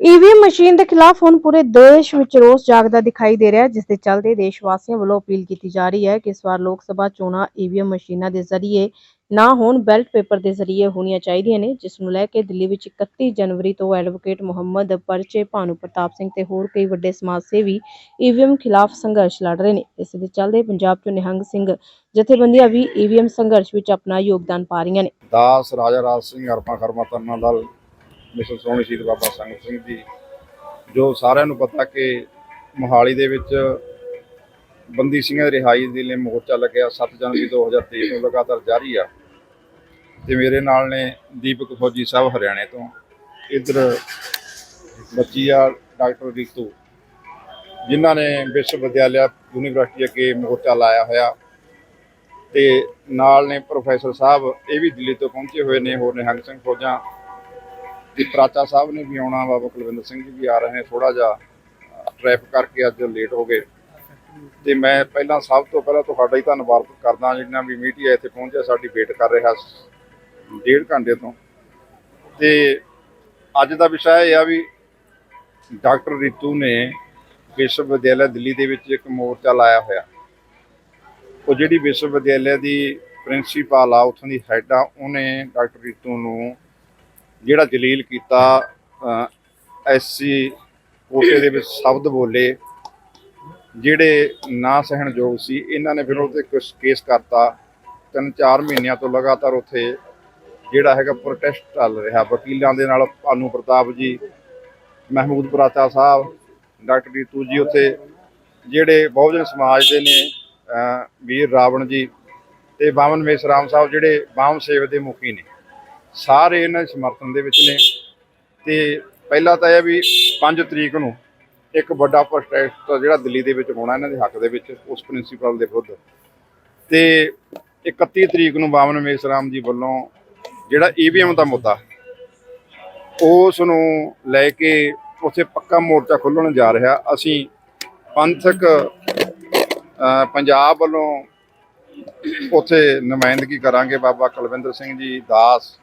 EVM machine ਦੇ ਖਿਲਾਫ ਹੁਣ ਪੂਰੇ ਦੇਸ਼ ਵਿੱਚ ਰੋਸ ਜਾਗਦਾ ਦਿਖਾਈ ਦੇ ਰਿਹਾ ਹੈ, ਜਿਸ ਦੇ ਚੱਲਦੇ ਦੇਸ਼ ਵਾਸੀਆਂ ਵੱਲੋਂ ਅਪੀਲ ਕੀਤੀ ਜਾ ਰਹੀ ਹੈ ਕਿ ਇਸ ਵਾਰ ਲੋਕ ਸਭਾ ਚੋਣਾਂ ਈਵੀਐਮ ਮਸ਼ੀਨਾਂ ਦੇ ਜ਼ਰੀਏ ਨਾ ਹੋਣ, ਬੈਲਟ ਪੇਪਰ ਦੇ ਜ਼ਰੀਏ ਹੋਣੀਆਂ ਚਾਹੀਦੀਆਂ ਨੇ, ਜਿਸ ਨੂੰ ਲੈ ਕੇ ਦਿੱਲੀ ਵਿੱਚ 31 ਜਨਵਰੀ ਤੋਂ ਐਡਵੋਕੇਟ ਮੁਹੰਮਦ ਪਰਚੇ ਭਾਨੂ ਪ੍ਰਤਾਪ ਸਿੰਘ ਤੇ ਹੋਰ ਕਈ ਵੱਡੇ ਸਮਾਜ ਸੇਵੀ ਈਵੀਐਮ ਖਿਲਾਫ ਸੰਘਰਸ਼ ਲੜ ਰਹੇ ਨੇ। ਇਸ ਦੇ ਚੱਲਦੇ ਪੰਜਾਬ ਤੋਂ ਨਿਹੰਗ ਸਿੰਘ ਜਥੇਬੰਦੀਆਂ ਵੀ ਈਵੀਐਮ ਸੰਘਰਸ਼ ਵਿੱਚ ਆਪਣਾ ਯੋਗਦਾਨ ਪਾ ਰਹੀਆਂ ਨੇ। ਦਾਸ ਰਾਜਾ ਰਾਜ ਸਿੰਘ ਅਰਪਾ ਕਰਮਾ ਤਰਨਾ ਦਲ ਮਿਸਲ ਸੋਹਣੀ ਸ਼ਹੀਦ ਬਾਬਾ ਸੰਗਤ ਸਿੰਘ ਜੀ, ਜੋ ਸਾਰਿਆਂ ਨੂੰ ਪਤਾ ਕਿ ਮੋਹਾਲੀ ਦੇ ਵਿੱਚ ਬੰਦੀ ਸਿੰਘਾਂ ਦੀ ਰਿਹਾਈ ਦੇ ਲਈ ਮੋਰਚਾ ਲੱਗਿਆ 7 ਜਨਵਰੀ 2023 ਤੋਂ ਲਗਾਤਾਰ ਜਾਰੀ ਆ। ਤੇ ਮੇਰੇ ਨਾਲ ਨੇ ਦੀਪਕ ਫੌਜੀ ਸਾਹਿਬ ਹਰਿਆਣੇ ਤੋਂ, ਇਧਰ ਬੱਚੀ ਆ ਡਾਕਟਰ ਰੀਤੂ, ਜਿਨ੍ਹਾਂ ਨੇ ਵਿਸ਼ਵ ਵਿਦਿਆਲਿਆ ਯੂਨੀਵਰਸਿਟੀ ਅੱਗੇ ਮੋਰਚਾ ਲਾਇਆ ਹੋਇਆ। ਤੇ ਨਾਲ ਨੇ ਪ੍ਰੋਫੈਸਰ ਸਾਹਿਬ, ਇਹ ਵੀ ਦਿੱਲੀ ਤੋਂ ਪਹੁੰਚੇ ਹੋਏ ਨੇ, ਹੋਰ ਨਿਹੰਗ ਸਿੰਘ ਫੌਜਾਂ ਤੇ ਪ੍ਰਾਚਾ ਸਾਹਿਬ ਨੇ ਵੀ ਆਉਣਾ, ਬਾਬਾ ਕੁਲਵਿੰਦਰ ਸਿੰਘ ਜੀ ਵੀ ਆ ਰਹੇ ਨੇ ਥੋੜਾ ਜਿਹਾ ਟ੍ਰੈਫਿਕ ਕਰਕੇ ਅੱਜ ਲੇਟ ਹੋ ਗਏ। ਤੇ ਮੈਂ ਪਹਿਲਾਂ ਸਭ ਤੋਂ ਪਹਿਲਾਂ ਤੁਹਾਡਾ ਹੀ ਧੰਨਵਾਦ ਕਰਦਾ ਜਿੰਨਾ ਵੀ ਮੀਡੀਆ ਇੱਥੇ ਪਹੁੰਚਿਆ, ਸਾਡੀ ਵੇਟ ਕਰ ਰਿਹਾ ਡੇਢ ਘੰਟੇ ਤੋਂ। ਤੇ ਅੱਜ ਦਾ ਵਿਸ਼ਾ ਇਹ ਆ ਵੀ ਡਾਕਟਰ ਰਿਤੂ ਨੇ ਵਿਸ਼ਵ ਵਿਦਿਆਲਿਆ ਦਿੱਲੀ ਦੇ ਵਿੱਚ ਇੱਕ ਮੋਰਚਾ ਲਾਇਆ ਹੋਇਆ। ਉਹ ਜਿਹੜੀ ਵਿਸ਼ਵ ਵਿਦਿਆਲਿਆ ਦੀ ਪ੍ਰਿੰਸੀਪਲ ਆ, ਉੱਥੋਂ ਦੀ ਹੈਡ ਆ, ਉਹਨੇ ਡਾਕਟਰ ਰੀਤੂ ਨੂੰ ਜਿਹੜਾ ਜਲੀਲ ਕੀਤਾ ਐਸਸੀ ਕੋਟੇ ਦੇ ਵਿੱਚ ਸ਼ਬਦ ਬੋਲੇ, ਜਿਹੜੇ ਨਾ ਸਹਿਣਯੋਗ ਸੀ, ਇਹਨਾਂ ਨੇ ਫਿਰ ਉਹਤੇ ਕੁਝ ਕੇਸ ਕਰਤਾ। ਤਿੰਨ ਚਾਰ ਮਹੀਨਿਆਂ ਤੋਂ ਲਗਾਤਾਰ ਉੱਥੇ ਜਿਹੜਾ ਹੈਗਾ ਪ੍ਰੋਟੈਸਟ ਚੱਲ ਰਿਹਾ। ਵਕੀਲਾਂ ਦੇ ਨਾਲ ਭਾਨੂ ਪ੍ਰਤਾਪ ਜੀ, ਮਹਿਮੂਦ ਪ੍ਰਾਚਾ ਸਾਹਿਬ, ਡਾਕਟਰ ਰੀਤੂ ਜੀ ਉੱਥੇ, ਜਿਹੜੇ ਬਹੁਜਨ ਸਮਾਜ ਦੇ ਨੇ ਵੀਰ ਰਾਵਣ ਜੀ ਤੇ ਬਾਮਨ ਮੇਸਰਾਮ ਸਾਹਿਬ, ਜਿਹੜੇ ਬਾਮ ਸੇਵ ਦੇ ਮੁਖੀ ਨੇ। ਸਾਰੇ ਇਹਨਾਂ ਦੇ ਸਮਰਥਨ ਦੇ ਵਿੱਚ ਨੇ। ਤੇ ਪਹਿਲਾਂ ਤਾਂ ਇਹ ਵੀ 5 ਤਰੀਕ ਨੂੰ ਇੱਕ ਵੱਡਾ ਪ੍ਰੋਟੈਸਟ ਜਿਹੜਾ ਦਿੱਲੀ ਦੇ ਵਿੱਚ ਹੋਣਾ, ਇਹਨਾਂ ਦੇ ਹੱਕ ਦੇ ਵਿੱਚ, ਉਸ ਪ੍ਰਿੰਸੀਪਲ ਦੇ ਵਿਰੁੱਧ ਤੇ 31 ਤਰੀਕ ਨੂੰ ਬਾਮਨ ਮੇਸਰਾਮ ਜੀ ਵੱਲੋਂ ਜਿਹੜਾ ਈਵੀਐਮ ਦਾ ਮੁੱਦਾ, ਉਸ ਨੂੰ ਲੈ ਕੇ ਉੱਥੇ ਪੱਕਾ ਮੋਰਚਾ ਖੋਲ੍ਹਣ ਜਾ ਰਿਹਾ। ਅਸੀਂ ਪੰਥਕ ਪੰਜਾਬ ਵੱਲੋਂ ਉੱਥੇ ਨੁਮਾਇੰਦਗੀ ਕਰਾਂਗੇ ਬਾਬਾ ਕੁਲਵਿੰਦਰ ਸਿੰਘ ਜੀ ਦਾਸ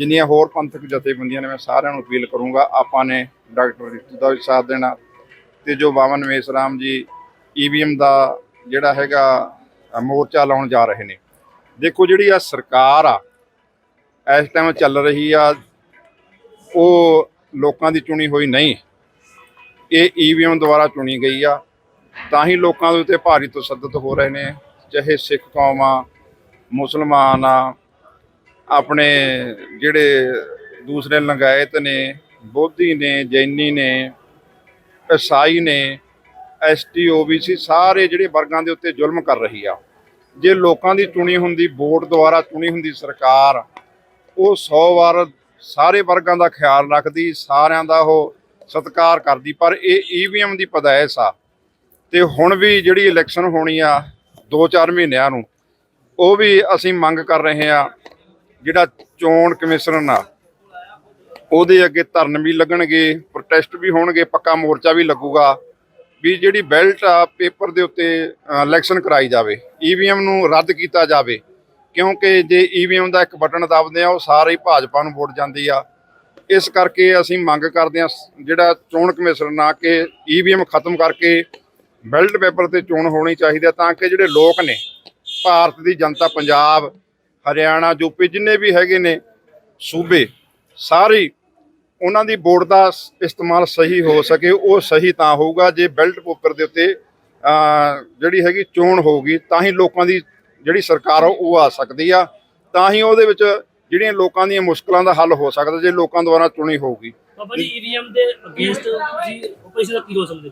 ਜਿੰਨੀਆਂ ਹੋਰ ਪੰਥਕ ਜਥੇਬੰਦੀਆਂ ਨੇ ਮੈਂ ਸਾਰਿਆਂ ਨੂੰ ਅਪੀਲ ਕਰੂੰਗਾ, ਆਪਾਂ ਨੇ ਡਾਕਟਰ ਰਿਤੂ ਦਾ ਵੀ ਸਾਥ ਦੇਣਾ। ਤੇ ਜੋ ਬਾਵਨ ਮੇਸਰਾਮ ਜੀ ਈਵੀਐਮ ਦਾ ਜਿਹੜਾ ਹੈਗਾ ਮੋਰਚਾ ਲਾਉਣ ਜਾ ਰਹੇ ਨੇ। ਦੇਖੋ ਜਿਹੜੀ ਆ ਸਰਕਾਰ ਆ, ਇਸ ਟਾਈਮ ਚੱਲ ਰਹੀ ਆ, ਉਹ ਲੋਕਾਂ ਦੀ ਚੁਣੀ ਹੋਈ ਨਹੀਂ। ਇਹ ਈਵੀਐਮ ਦੁਆਰਾ ਚੁਣੀ ਗਈ ਆ। ਤਾਂ ਹੀ ਲੋਕਾਂ ਦੇ ਉੱਤੇ ਭਾਰੀ ਤਸੱਦਦ ਹੋ ਰਹੇ ਨੇ, ਚਾਹੇ ਸਿੱਖ ਕੌਮ ਆ, ਮੁਸਲਮਾਨ ਆ ਆਪਣੇ ਜਿਹੜੇ ਦੂਸਰੇ ਲੰਗਾਇਤ ਨੇ, ਬੋਧੀ ਨੇ, ਜੈਨੀ ਨੇ, ਈਸਾਈ ਨੇ ਐਸਟੀ ਓਬੀਸੀ ਸਾਰੇ ਜਿਹੜੇ ਵਰਗਾਂ ਦੇ ਉੱਤੇ ਜ਼ੁਲਮ ਕਰ ਰਹੀ ਆ। ਜੇ ਲੋਕਾਂ ਦੀ ਚੁਣੀ ਹੁੰਦੀ, ਵੋਟ ਦੁਆਰਾ ਚੁਣੀ ਹੁੰਦੀ ਸਰਕਾਰ, ਉਹ 100 ਵਾਰ ਸਾਰੇ ਵਰਗਾਂ ਦਾ ਖਿਆਲ ਰੱਖਦੀ, ਸਾਰਿਆਂ ਦਾ ਉਹ ਸਤਿਕਾਰ ਕਰਦੀ, ਪਰ ਇਹ ਈਵੀਐਮ ਦੀ ਪਦਾਇਸ਼ ਆ। ਤੇ ਹੁਣ ਵੀ ਜਿਹੜੀ ਇਲੈਕਸ਼ਨ ਹੋਣੀ ਆ 2-4 ਮਹੀਨਿਆਂ ਨੂੰ, ਉਹ ਵੀ ਅਸੀਂ ਮੰਗ ਕਰ ਰਹੇ ਆ ਜਿਹੜਾ ਚੋਣ ਕਮਿਸ਼ਨ ਆ ਉਹਦੇ ਅੱਗੇ ਧਰਨ ਵੀ ਲੱਗਣਗੇ ਪ੍ਰੋਟੈਸਟ ਵੀ ਹੋਣਗੇ, ਪੱਕਾ ਮੋਰਚਾ ਵੀ ਲੱਗੂਗਾ, ਵੀ ਜਿਹੜੀ ਬੈਲਟ ਆ ਪੇਪਰ ਦੇ ਉੱਤੇ ਇਲੈਕਸ਼ਨ ਕਰਾਈ ਜਾਵੇ ਈਵੀਐਮ ਨੂੰ ਰੱਦ ਕੀਤਾ ਜਾਵੇ, ਕਿਉਂਕਿ ਜੇ ਈਵੀਐਮ ਦਾ ਇੱਕ ਬਟਨ ਦਬਦੇ ਆ, ਉਹ ਸਾਰੇ ਹੀ ਭਾਜਪਾ ਨੂੰ ਵੋਟ ਜਾਂਦੀ ਆ। ਇਸ ਕਰਕੇ ਅਸੀਂ ਮੰਗ ਕਰਦੇ ਆ ਜਿਹੜਾ ਚੋਣ ਕਮਿਸ਼ਨ ਨਾ ਕਿ ਈਵੀਐਮ ਖਤਮ ਕਰਕੇ ਬੈਲਟ ਪੇਪਰ ਤੇ ਚੋਣ ਹੋਣੀ ਚਾਹੀਦੀ ਆ, ਤਾਂ ਕਿ ਜਿਹੜੇ ਲੋਕ ਨੇ, ਭਾਰਤ ਦੀ ਜਨਤਾ, ਪੰਜਾਬ ਹਰਿਆਣਾ ਯੂਪੀ ਜਿੰਨੇ ਵੀ ਹੈਗੇ ਨੇ ਸੂਬੇ ਸਾਰੇ ਉਹਨਾਂ ਦੀ ਵੋਟ ਦਾ ਇਸਤੇਮਾਲ ਸਹੀ ਹੋ ਸਕੇ ਉਹ ਸਹੀ ਤਾਂ ਹੋਊਗਾ। ਜੇ ਬੈਲਟ ਪੇਪਰ ਦੇ ਉੱਤੇ ਜਿਹੜੀ ਹੈਗੀ ਚੋਣ ਹੋਊਗੀ ਤਾਂ ਹੀ ਲੋਕਾਂ ਦੀ ਜਿਹੜੀ ਸਰਕਾਰ ਉਹ ਆ ਸਕਦੀ ਆ। ਤਾਂ ਹੀ ਉਹਦੇ ਵਿੱਚ ਜਿਹੜੀਆਂ ਲੋਕਾਂ ਦੀਆਂ ਮੁਸ਼ਕਲਾਂ ਦਾ ਹੱਲ ਹੋ ਸਕਦਾ ਜੇ ਲੋਕਾਂ ਦੁਆਰਾ ਚੁਣੀ ਹੋਊਗੀ। ਬਾਬਾ ਜੀ ਈਵੀਐਮ ਦੇ ਅਗੇਂਸਟ ਜੀ ਆਪਰੇਸ਼ਨ ਦਾ ਕੀ ਸਮਝਦੇ?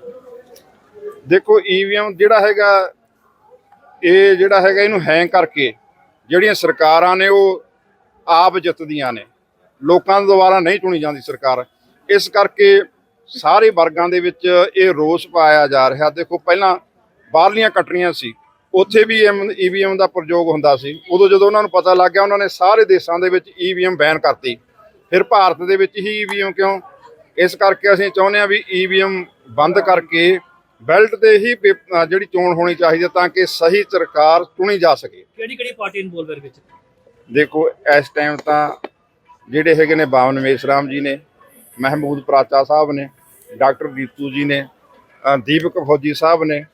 ਦੇਖੋ ਈਵੀਐਮ ਜਿਹੜਾ ਹੈਗਾ ਇਹ ਜਿਹੜਾ ਹੈਗਾ ਇਹਨੂੰ ਹੈਂਗ ਕਰਕੇ ਜਿਹੜੀਆਂ ਸਰਕਾਰਾਂ ਨੇ ਉਹ ਆਪ ਜਿੱਤਦੀਆਂ ਨੇ, ਲੋਕਾਂ ਦੁਆਰਾ ਨਹੀਂ ਚੁਣੀ ਜਾਂਦੀ ਸਰਕਾਰ। ਇਸ ਕਰਕੇ ਸਾਰੇ ਵਰਗਾਂ ਦੇ ਵਿੱਚ ਇਹ ਰੋਸ ਪਾਇਆ ਜਾ ਰਿਹਾ। ਦੇਖੋ, ਪਹਿਲਾਂ ਬਾਹਰਲੀਆਂ ਕੰਟਰੀਆਂ ਸੀ, ਉੱਥੇ ਵੀ ਈਵੀਐਮ ਦਾ ਪ੍ਰਯੋਗ ਹੁੰਦਾ ਸੀ। ਉਦੋਂ ਜਦੋਂ ਉਹਨਾਂ ਨੂੰ ਪਤਾ ਲੱਗ ਗਿਆ, ਉਹਨਾਂ ਨੇ ਸਾਰੇ ਦੇਸ਼ਾਂ ਦੇ ਵਿੱਚ ਈਵੀਐਮ ਬੈਨ ਕਰਤੀ। ਫਿਰ ਭਾਰਤ ਦੇ ਵਿੱਚ ਹੀ ਈਵੀਐਮ ਕਿਉਂ? ਇਸ ਕਰਕੇ ਅਸੀਂ ਚਾਹੁੰਦੇ ਹਾਂ ਵੀ ਈਵੀਐਮ ਬੰਦ ਕਰਕੇ ਬੈਲਟ ਤੇ ਹੀ ਪੇਪ- ਜਿਹੜੀ ਚੋਣ ਹੋਣੀ ਚਾਹੀਦੀ ਹੈ ਤਾਂ ਕਿ ਸਹੀ ਸਰਕਾਰ ਚੁਣੀ ਜਾ ਸਕੇ। ਕਿਹੜੀ ਕਿਹੜੀ ਪਾਰਟੀ ਇਨਵੋਲਵ ਹੈ ਵਿੱਚ? ਦੇਖੋ ਇਸ ਟਾਈਮ ਤਾਂ ਜਿਹੜੇ ਹੈਗੇ ਨੇ ਬਾਵਨ ਮੇਸਰਾਮ ਜੀ ਨੇ ਮਹਿਮੂਦ ਪ੍ਰਾਚਾ ਸਾਹਿਬ ਨੇ ਡਾਕਟਰ ਰੀਤੂ ਜੀ ਨੇ ਅ, ਦੀਪਕ ਫੌਜੀ ਸਾਹਿਬ ਨੇ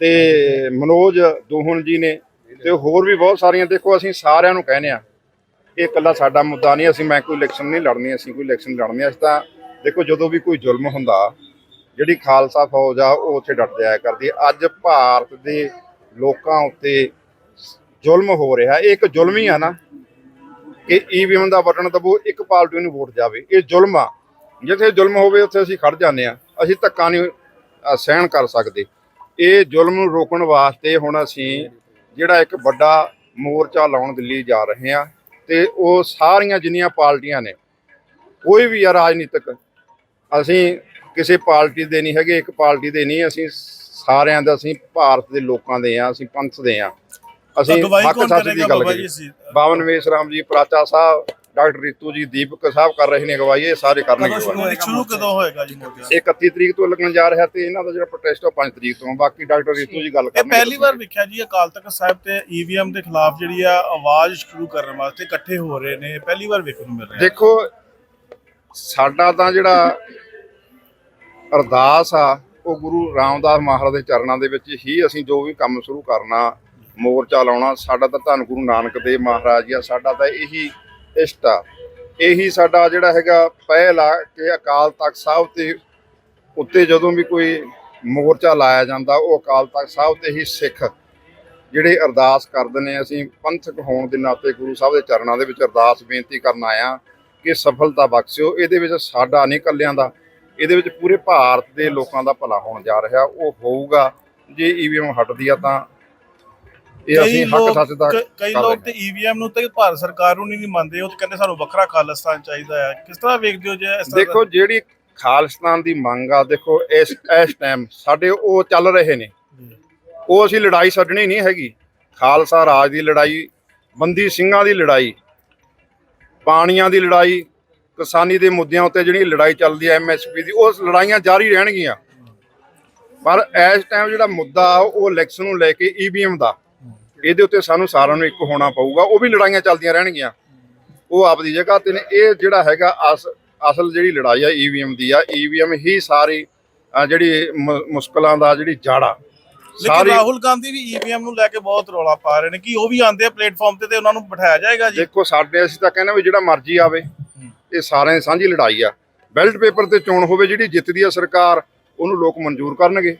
ਤੇ ਮਨੋਜ ਦੋਹਨ ਜੀ ਨੇ ਤੇ ਹੋਰ ਵੀ ਬਹੁਤ ਸਾਰੀਆਂ। ਦੇਖੋ ਅਸੀਂ ਸਾਰਿਆਂ ਨੂੰ ਕਹਿੰਦੇ ਆ ਇਹ ਇਕੱਲਾ ਸਾਡਾ ਮੁੱਦਾ ਨਹੀਂ ਅਸੀਂ ਮੈਂ ਕੋਈ ਇਲੈਕਸ਼ਨ ਨਹੀਂ ਲੜਨੀ ਅਸੀਂ ਕੋਈ ਇਲੈਕਸ਼ਨ ਲੜਨੀ ਅਸੀਂ ਤਾਂ ਦੇਖੋ ਜਦੋਂ ਵੀ ਕੋਈ ਜ਼ੁਲਮ ਹੁੰਦਾ ਜਿਹੜੀ ਖਾਲਸਾ ਫੌਜ ਆ, ਉਹ ਉੱਥੇ ਡਟ ਜਾਇਆ ਕਰਦੀ ਅੱਜ ਭਾਰਤ ਦੇ ਲੋਕਾਂ ਉੱਤੇ ਜ਼ੁਲਮ ਹੋ ਰਿਹਾ ਇਹ ਇੱਕ ਜ਼ੁਲਮ ਹੀ ਆ ਨਾ ਕਿ ਈਵੀਐਮ ਦਾ ਬਟਨ ਦਬੋ, ਇੱਕ ਪਾਰਟੀ ਨੂੰ ਵੋਟ ਜਾਵੇ। ਇਹ ਜ਼ੁਲਮ ਆ। ਜਿੱਥੇ ਜ਼ੁਲਮ ਹੋਵੇ, ਉੱਥੇ ਅਸੀਂ ਖੜ ਜਾਂਦੇ ਆ ਅਸੀਂ ਧੱਕਾ ਨਹੀਂ ਸਹਿਣ ਕਰ ਸਕਦੇ। ਇਹ ਜ਼ੁਲਮ ਨੂੰ ਰੋਕਣ ਵਾਸਤੇ ਹੁਣ ਅਸੀਂ ਜਿਹੜਾ ਇੱਕ ਵੱਡਾ ਮੋਰਚਾ ਲਾਉਣ ਦਿੱਲੀ ਜਾ ਰਹੇ ਆ ਤੇ ਉਹ ਸਾਰੀਆਂ ਜਿੰਨੀਆਂ ਪਾਰਟੀਆਂ ਨੇ, ਕੋਈ ਵੀ ਆ ਰਾਜਨੀਤਿਕ, ਅਸੀਂ ਕਿਸੇ ਪਾਰਟੀ ਦੇ ਨਹੀਂ ਹੈਗੇ ਇੱਕ ਪਾਰਟੀ ਦੇ ਨਹੀਂ ਅਸੀਂ ਸਾਰਿਆਂ ਦਾ ਅਸੀਂ ਭਾਰਤ ਦੇ ਲੋਕਾਂ ਦੇ ਆ ਅਸੀਂ ਪੰਥ ਦੇ ਆ ਅਸੀਂ ਹੱਕ ਸੱਚ ਦੀ ਗੱਲ ਅਸੀਂ? ਬਾਵਨ ਵੇਸਰਾਮ ਜੀ ਪ੍ਰਾਚਾ ਸਾਹਿਬ ਡਾਕਟਰ ਰੀਤੂ ਜੀ ਦੀਪਕ ਸਾਹਿਬ ਕਰ ਰਹੇ ਨੇ ਅਗਵਾਈ ਇਹ ਸਾਰੇ ਕਰਨਗੇ ਸ਼ੁਰੂ ਕਦੋਂ ਹੋਏਗਾ ਜੀ ਮੋਰਚਾ ਇਹ 31 ਤਰੀਕ ਤੋਂ ਲੱਗਣ ਜਾ ਰਿਹਾ ਤੇ ਇਹਨਾਂ ਦਾ ਜਿਹੜਾ ਪ੍ਰੋਟੈਸਟ ਉਹ 5 ਤਰੀਕ ਤੋਂ ਬਾਕੀ ਡਾਕਟਰ ਰੀਤੂ ਜੀ ਗੱਲ ਇਹ ਕਰਨਗੇ ਪਹਿਲੀ ਵਾਰ ਵੇਖਿਆ ਜੀ ਅਕਾਲ ਤਖਤ ਸਾਹਿਬ ਤੇ ਈਵੀਐਮ ਦੇ ਖਿਲਾਫ ਜਿਹੜੀ ਆ ਆਵਾਜ਼ ਸ਼ੁਰੂ ਕਰਨ ਵਾਸਤੇ ਇਕੱਠੇ ਹੋ ਰਹੇ ਨੇ। ਇਹ ਪਹਿਲੀ ਵਾਰ ਵੇਖਣ ਨੂੰ ਮਿਲ ਰਿਹਾ। ਦੇਖੋ ਸਾਡਾ ਤਾਂ ਜਿਹੜਾ ਅਰਦਾਸ ਆ, ਉਹ ਗੁਰੂ ਰਾਮਦਾਸ ਮਹਾਰਾਜ ਦੇ ਚਰਨਾਂ ਦੇ ਵਿੱਚ ਹੀ ਅਸੀਂ ਜੋ ਵੀ ਕੰਮ ਸ਼ੁਰੂ ਕਰਨਾ, ਮੋਰਚਾ ਲਾਉਣਾ, ਸਾਡਾ ਤਾਂ ਧੰਨ ਗੁਰੂ ਨਾਨਕ ਦੇਵ ਮਹਾਰਾਜ ਜੀ ਆ, ਸਾਡਾ ਤਾਂ ਇਹੀ ਇਸ਼ਟ ਆ। ਇਹੀ ਸਾਡਾ ਜਿਹੜਾ ਹੈਗਾ ਪਹਿਲ ਆ ਕਿ ਅਕਾਲ ਤਖਤ ਸਾਹਿਬ ਤੇ ਉੱਤੇ ਜਦੋਂ ਵੀ ਕੋਈ ਮੋਰਚਾ ਲਾਇਆ ਜਾਂਦਾ, ਉਹ ਅਕਾਲ ਤਖਤ ਸਾਹਿਬ ਤੇ ਹੀ ਸਿੱਖ ਜਿਹੜੇ ਅਰਦਾਸ ਕਰਦੇ ਨੇ, ਅਸੀਂ ਪੰਥਕ ਹੋਣ ਦੇ ਨਾਤੇ ਗੁਰੂ ਸਾਹਿਬ ਦੇ ਚਰਨਾਂ ਦੇ ਵਿੱਚ ਅਰਦਾਸ ਬੇਨਤੀ ਕਰਨ ਆਇਆ ਕਿ ਸਫਲਤਾ ਬਖਸ਼ਿਓ। ਇਹਦੇ ਵਿੱਚ ਸਾਡਾ ਨਹੀਂ ਕੱਲਿਆਂ ਦਾ ਇਹਦੇ ਵਿੱਚ ਪੂਰੇ ਭਾਰਤ ਦੇ ਲੋਕਾਂ ਦਾ ਭਲਾ ਹੋਣ ਜਾ ਰਿਹਾ ਉਹ ਹੋਊਗਾ। ਜੇ ਈਵੀਐਮ ਹਟਦੀ ਆ ਤਾਂ ਇਹ ਅਸੀਂ ਹੱਕ ਸੱਚ ਦਾ ਕਈ ਲੋਕ ਤੇ ਈਵੀਐਮ ਨੂੰ ਤੇ ਭਾਰਤ ਸਰਕਾਰ ਨੂੰ ਨਹੀਂ ਮੰਨਦੇ ਉਹ ਤੇ ਕਹਿੰਦੇ ਸਾਨੂੰ ਵੱਖਰਾ ਖਾਲਿਸਤਾਨ ਚਾਹੀਦਾ ਹੈ ਕਿਸ ਤਰ੍ਹਾਂ ਵੇਖਦੇ ਹੋ ਜੇ ਇਸ ਤਰ੍ਹਾਂ ਦੇਖੋ ਜਿਹੜੀ ਖਾਲਿਸਤਾਨ ਦੀ ਮੰਗ ਆ ਦੇਖੋ ਇਸ ਇਸ ਟਾਈਮ ਸਾਡੇ ਉਹ ਚੱਲ ਰਹੇ ਨੇ। ਉਹ ਅਸੀਂ ਲੜਾਈ ਛੱਡਣੀ ਨਹੀਂ ਹੈਗੀ। ਖਾਲਸਾ ਰਾਜ ਦੀ ਲੜਾਈ ਬੰਦੀ ਸਿੰਘਾਂ ਦੀ ਲੜਾਈ ਪਾਣੀਆਂ ਦੀ ਲੜਾਈ ਕਿਸਾਨੀ ਦੇ ਮੁੱਦਿਆਂ ਉੱਤੇ ਜਿਹੜੀ ਲੜਾਈ ਚੱਲਦੀ ਹੈ ਐਮਐਸਪੀ ਦੀ ਉਹ ਲੜਾਈਆਂ ਜਾਰੀ ਰਹਿਣਗੀਆਂ। ਪਰ ਇਸ ਟਾਈਮ ਜਿਹੜਾ ਮੁੱਦਾ ਉਹ ਇਲੈਕਸ਼ਨ ਨੂੰ ਲੈ ਕੇ ਈਵੀਐਮ ਦਾ ਇਹਦੇ ਉੱਤੇ ਸਾਨੂੰ ਸਾਰਿਆਂ ਨੂੰ ਇੱਕ ਹੋਣਾ ਪਊਗਾ। ਉਹ ਵੀ ਲੜਾਈਆਂ ਚੱਲਦੀਆਂ ਰਹਿਣਗੀਆਂ। ਉਹ ਆਪਦੀ ਜਗ੍ਹਾ ਤੇ ਨੇ। ਇਹ ਜਿਹੜਾ ਹੈਗਾ ਅਸ ਅਸਲ ਜਿਹੜੀ ਲੜਾਈ ਆ ਈਵੀਐਮ ਦੀ ਆ ਈਵੀਐਮ ਹੀ ਸਾਰੀ ਜਿਹੜੀ ਮੁਸ਼ਕਲਾਂ ਦਾ ਜਿਹੜੀ ਜੜਾ ਲੇਕਿਨ ਰਾਹੁਲ ਗਾਂਧੀ ਵੀ ਈਵੀਐਮ ਨੂੰ ਲੈ ਕੇ ਬਹੁਤ ਰੌਲਾ ਪਾ ਰਹੇ ਨੇ ਕਿ ਉਹ ਵੀ ਆਂਦੇ ਆ ਪਲੇਟਫਾਰਮ ਤੇ ਤੇ ਉਹਨਾਂ ਨੂੰ ਬਿਠਾਇਆ ਜਾਏਗਾ ਜੀ। ਦੇਖੋ ਸਾਡੇ ਅਸੀਂ ਤਾਂ ਕਹਿੰਦੇ ਵੀ ਜਿਹੜਾ ਮਰਜ਼ੀ ਆਵੇ। ਇਹ ਸਾਰਿਆਂ ਦੀ ਸਾਂਝੀ ਲੜਾਈ ਆ। ਬੈਲਟ ਪੇਪਰ ਤੇ ਚੋਣ ਹੋਵੇ ਜਿਹੜੀ ਜਿੱਤਦੀ ਆ ਸਰਕਾਰ ਉਹਨੂੰ ਲੋਕ ਮਨਜ਼ੂਰ ਕਰਨਗੇ।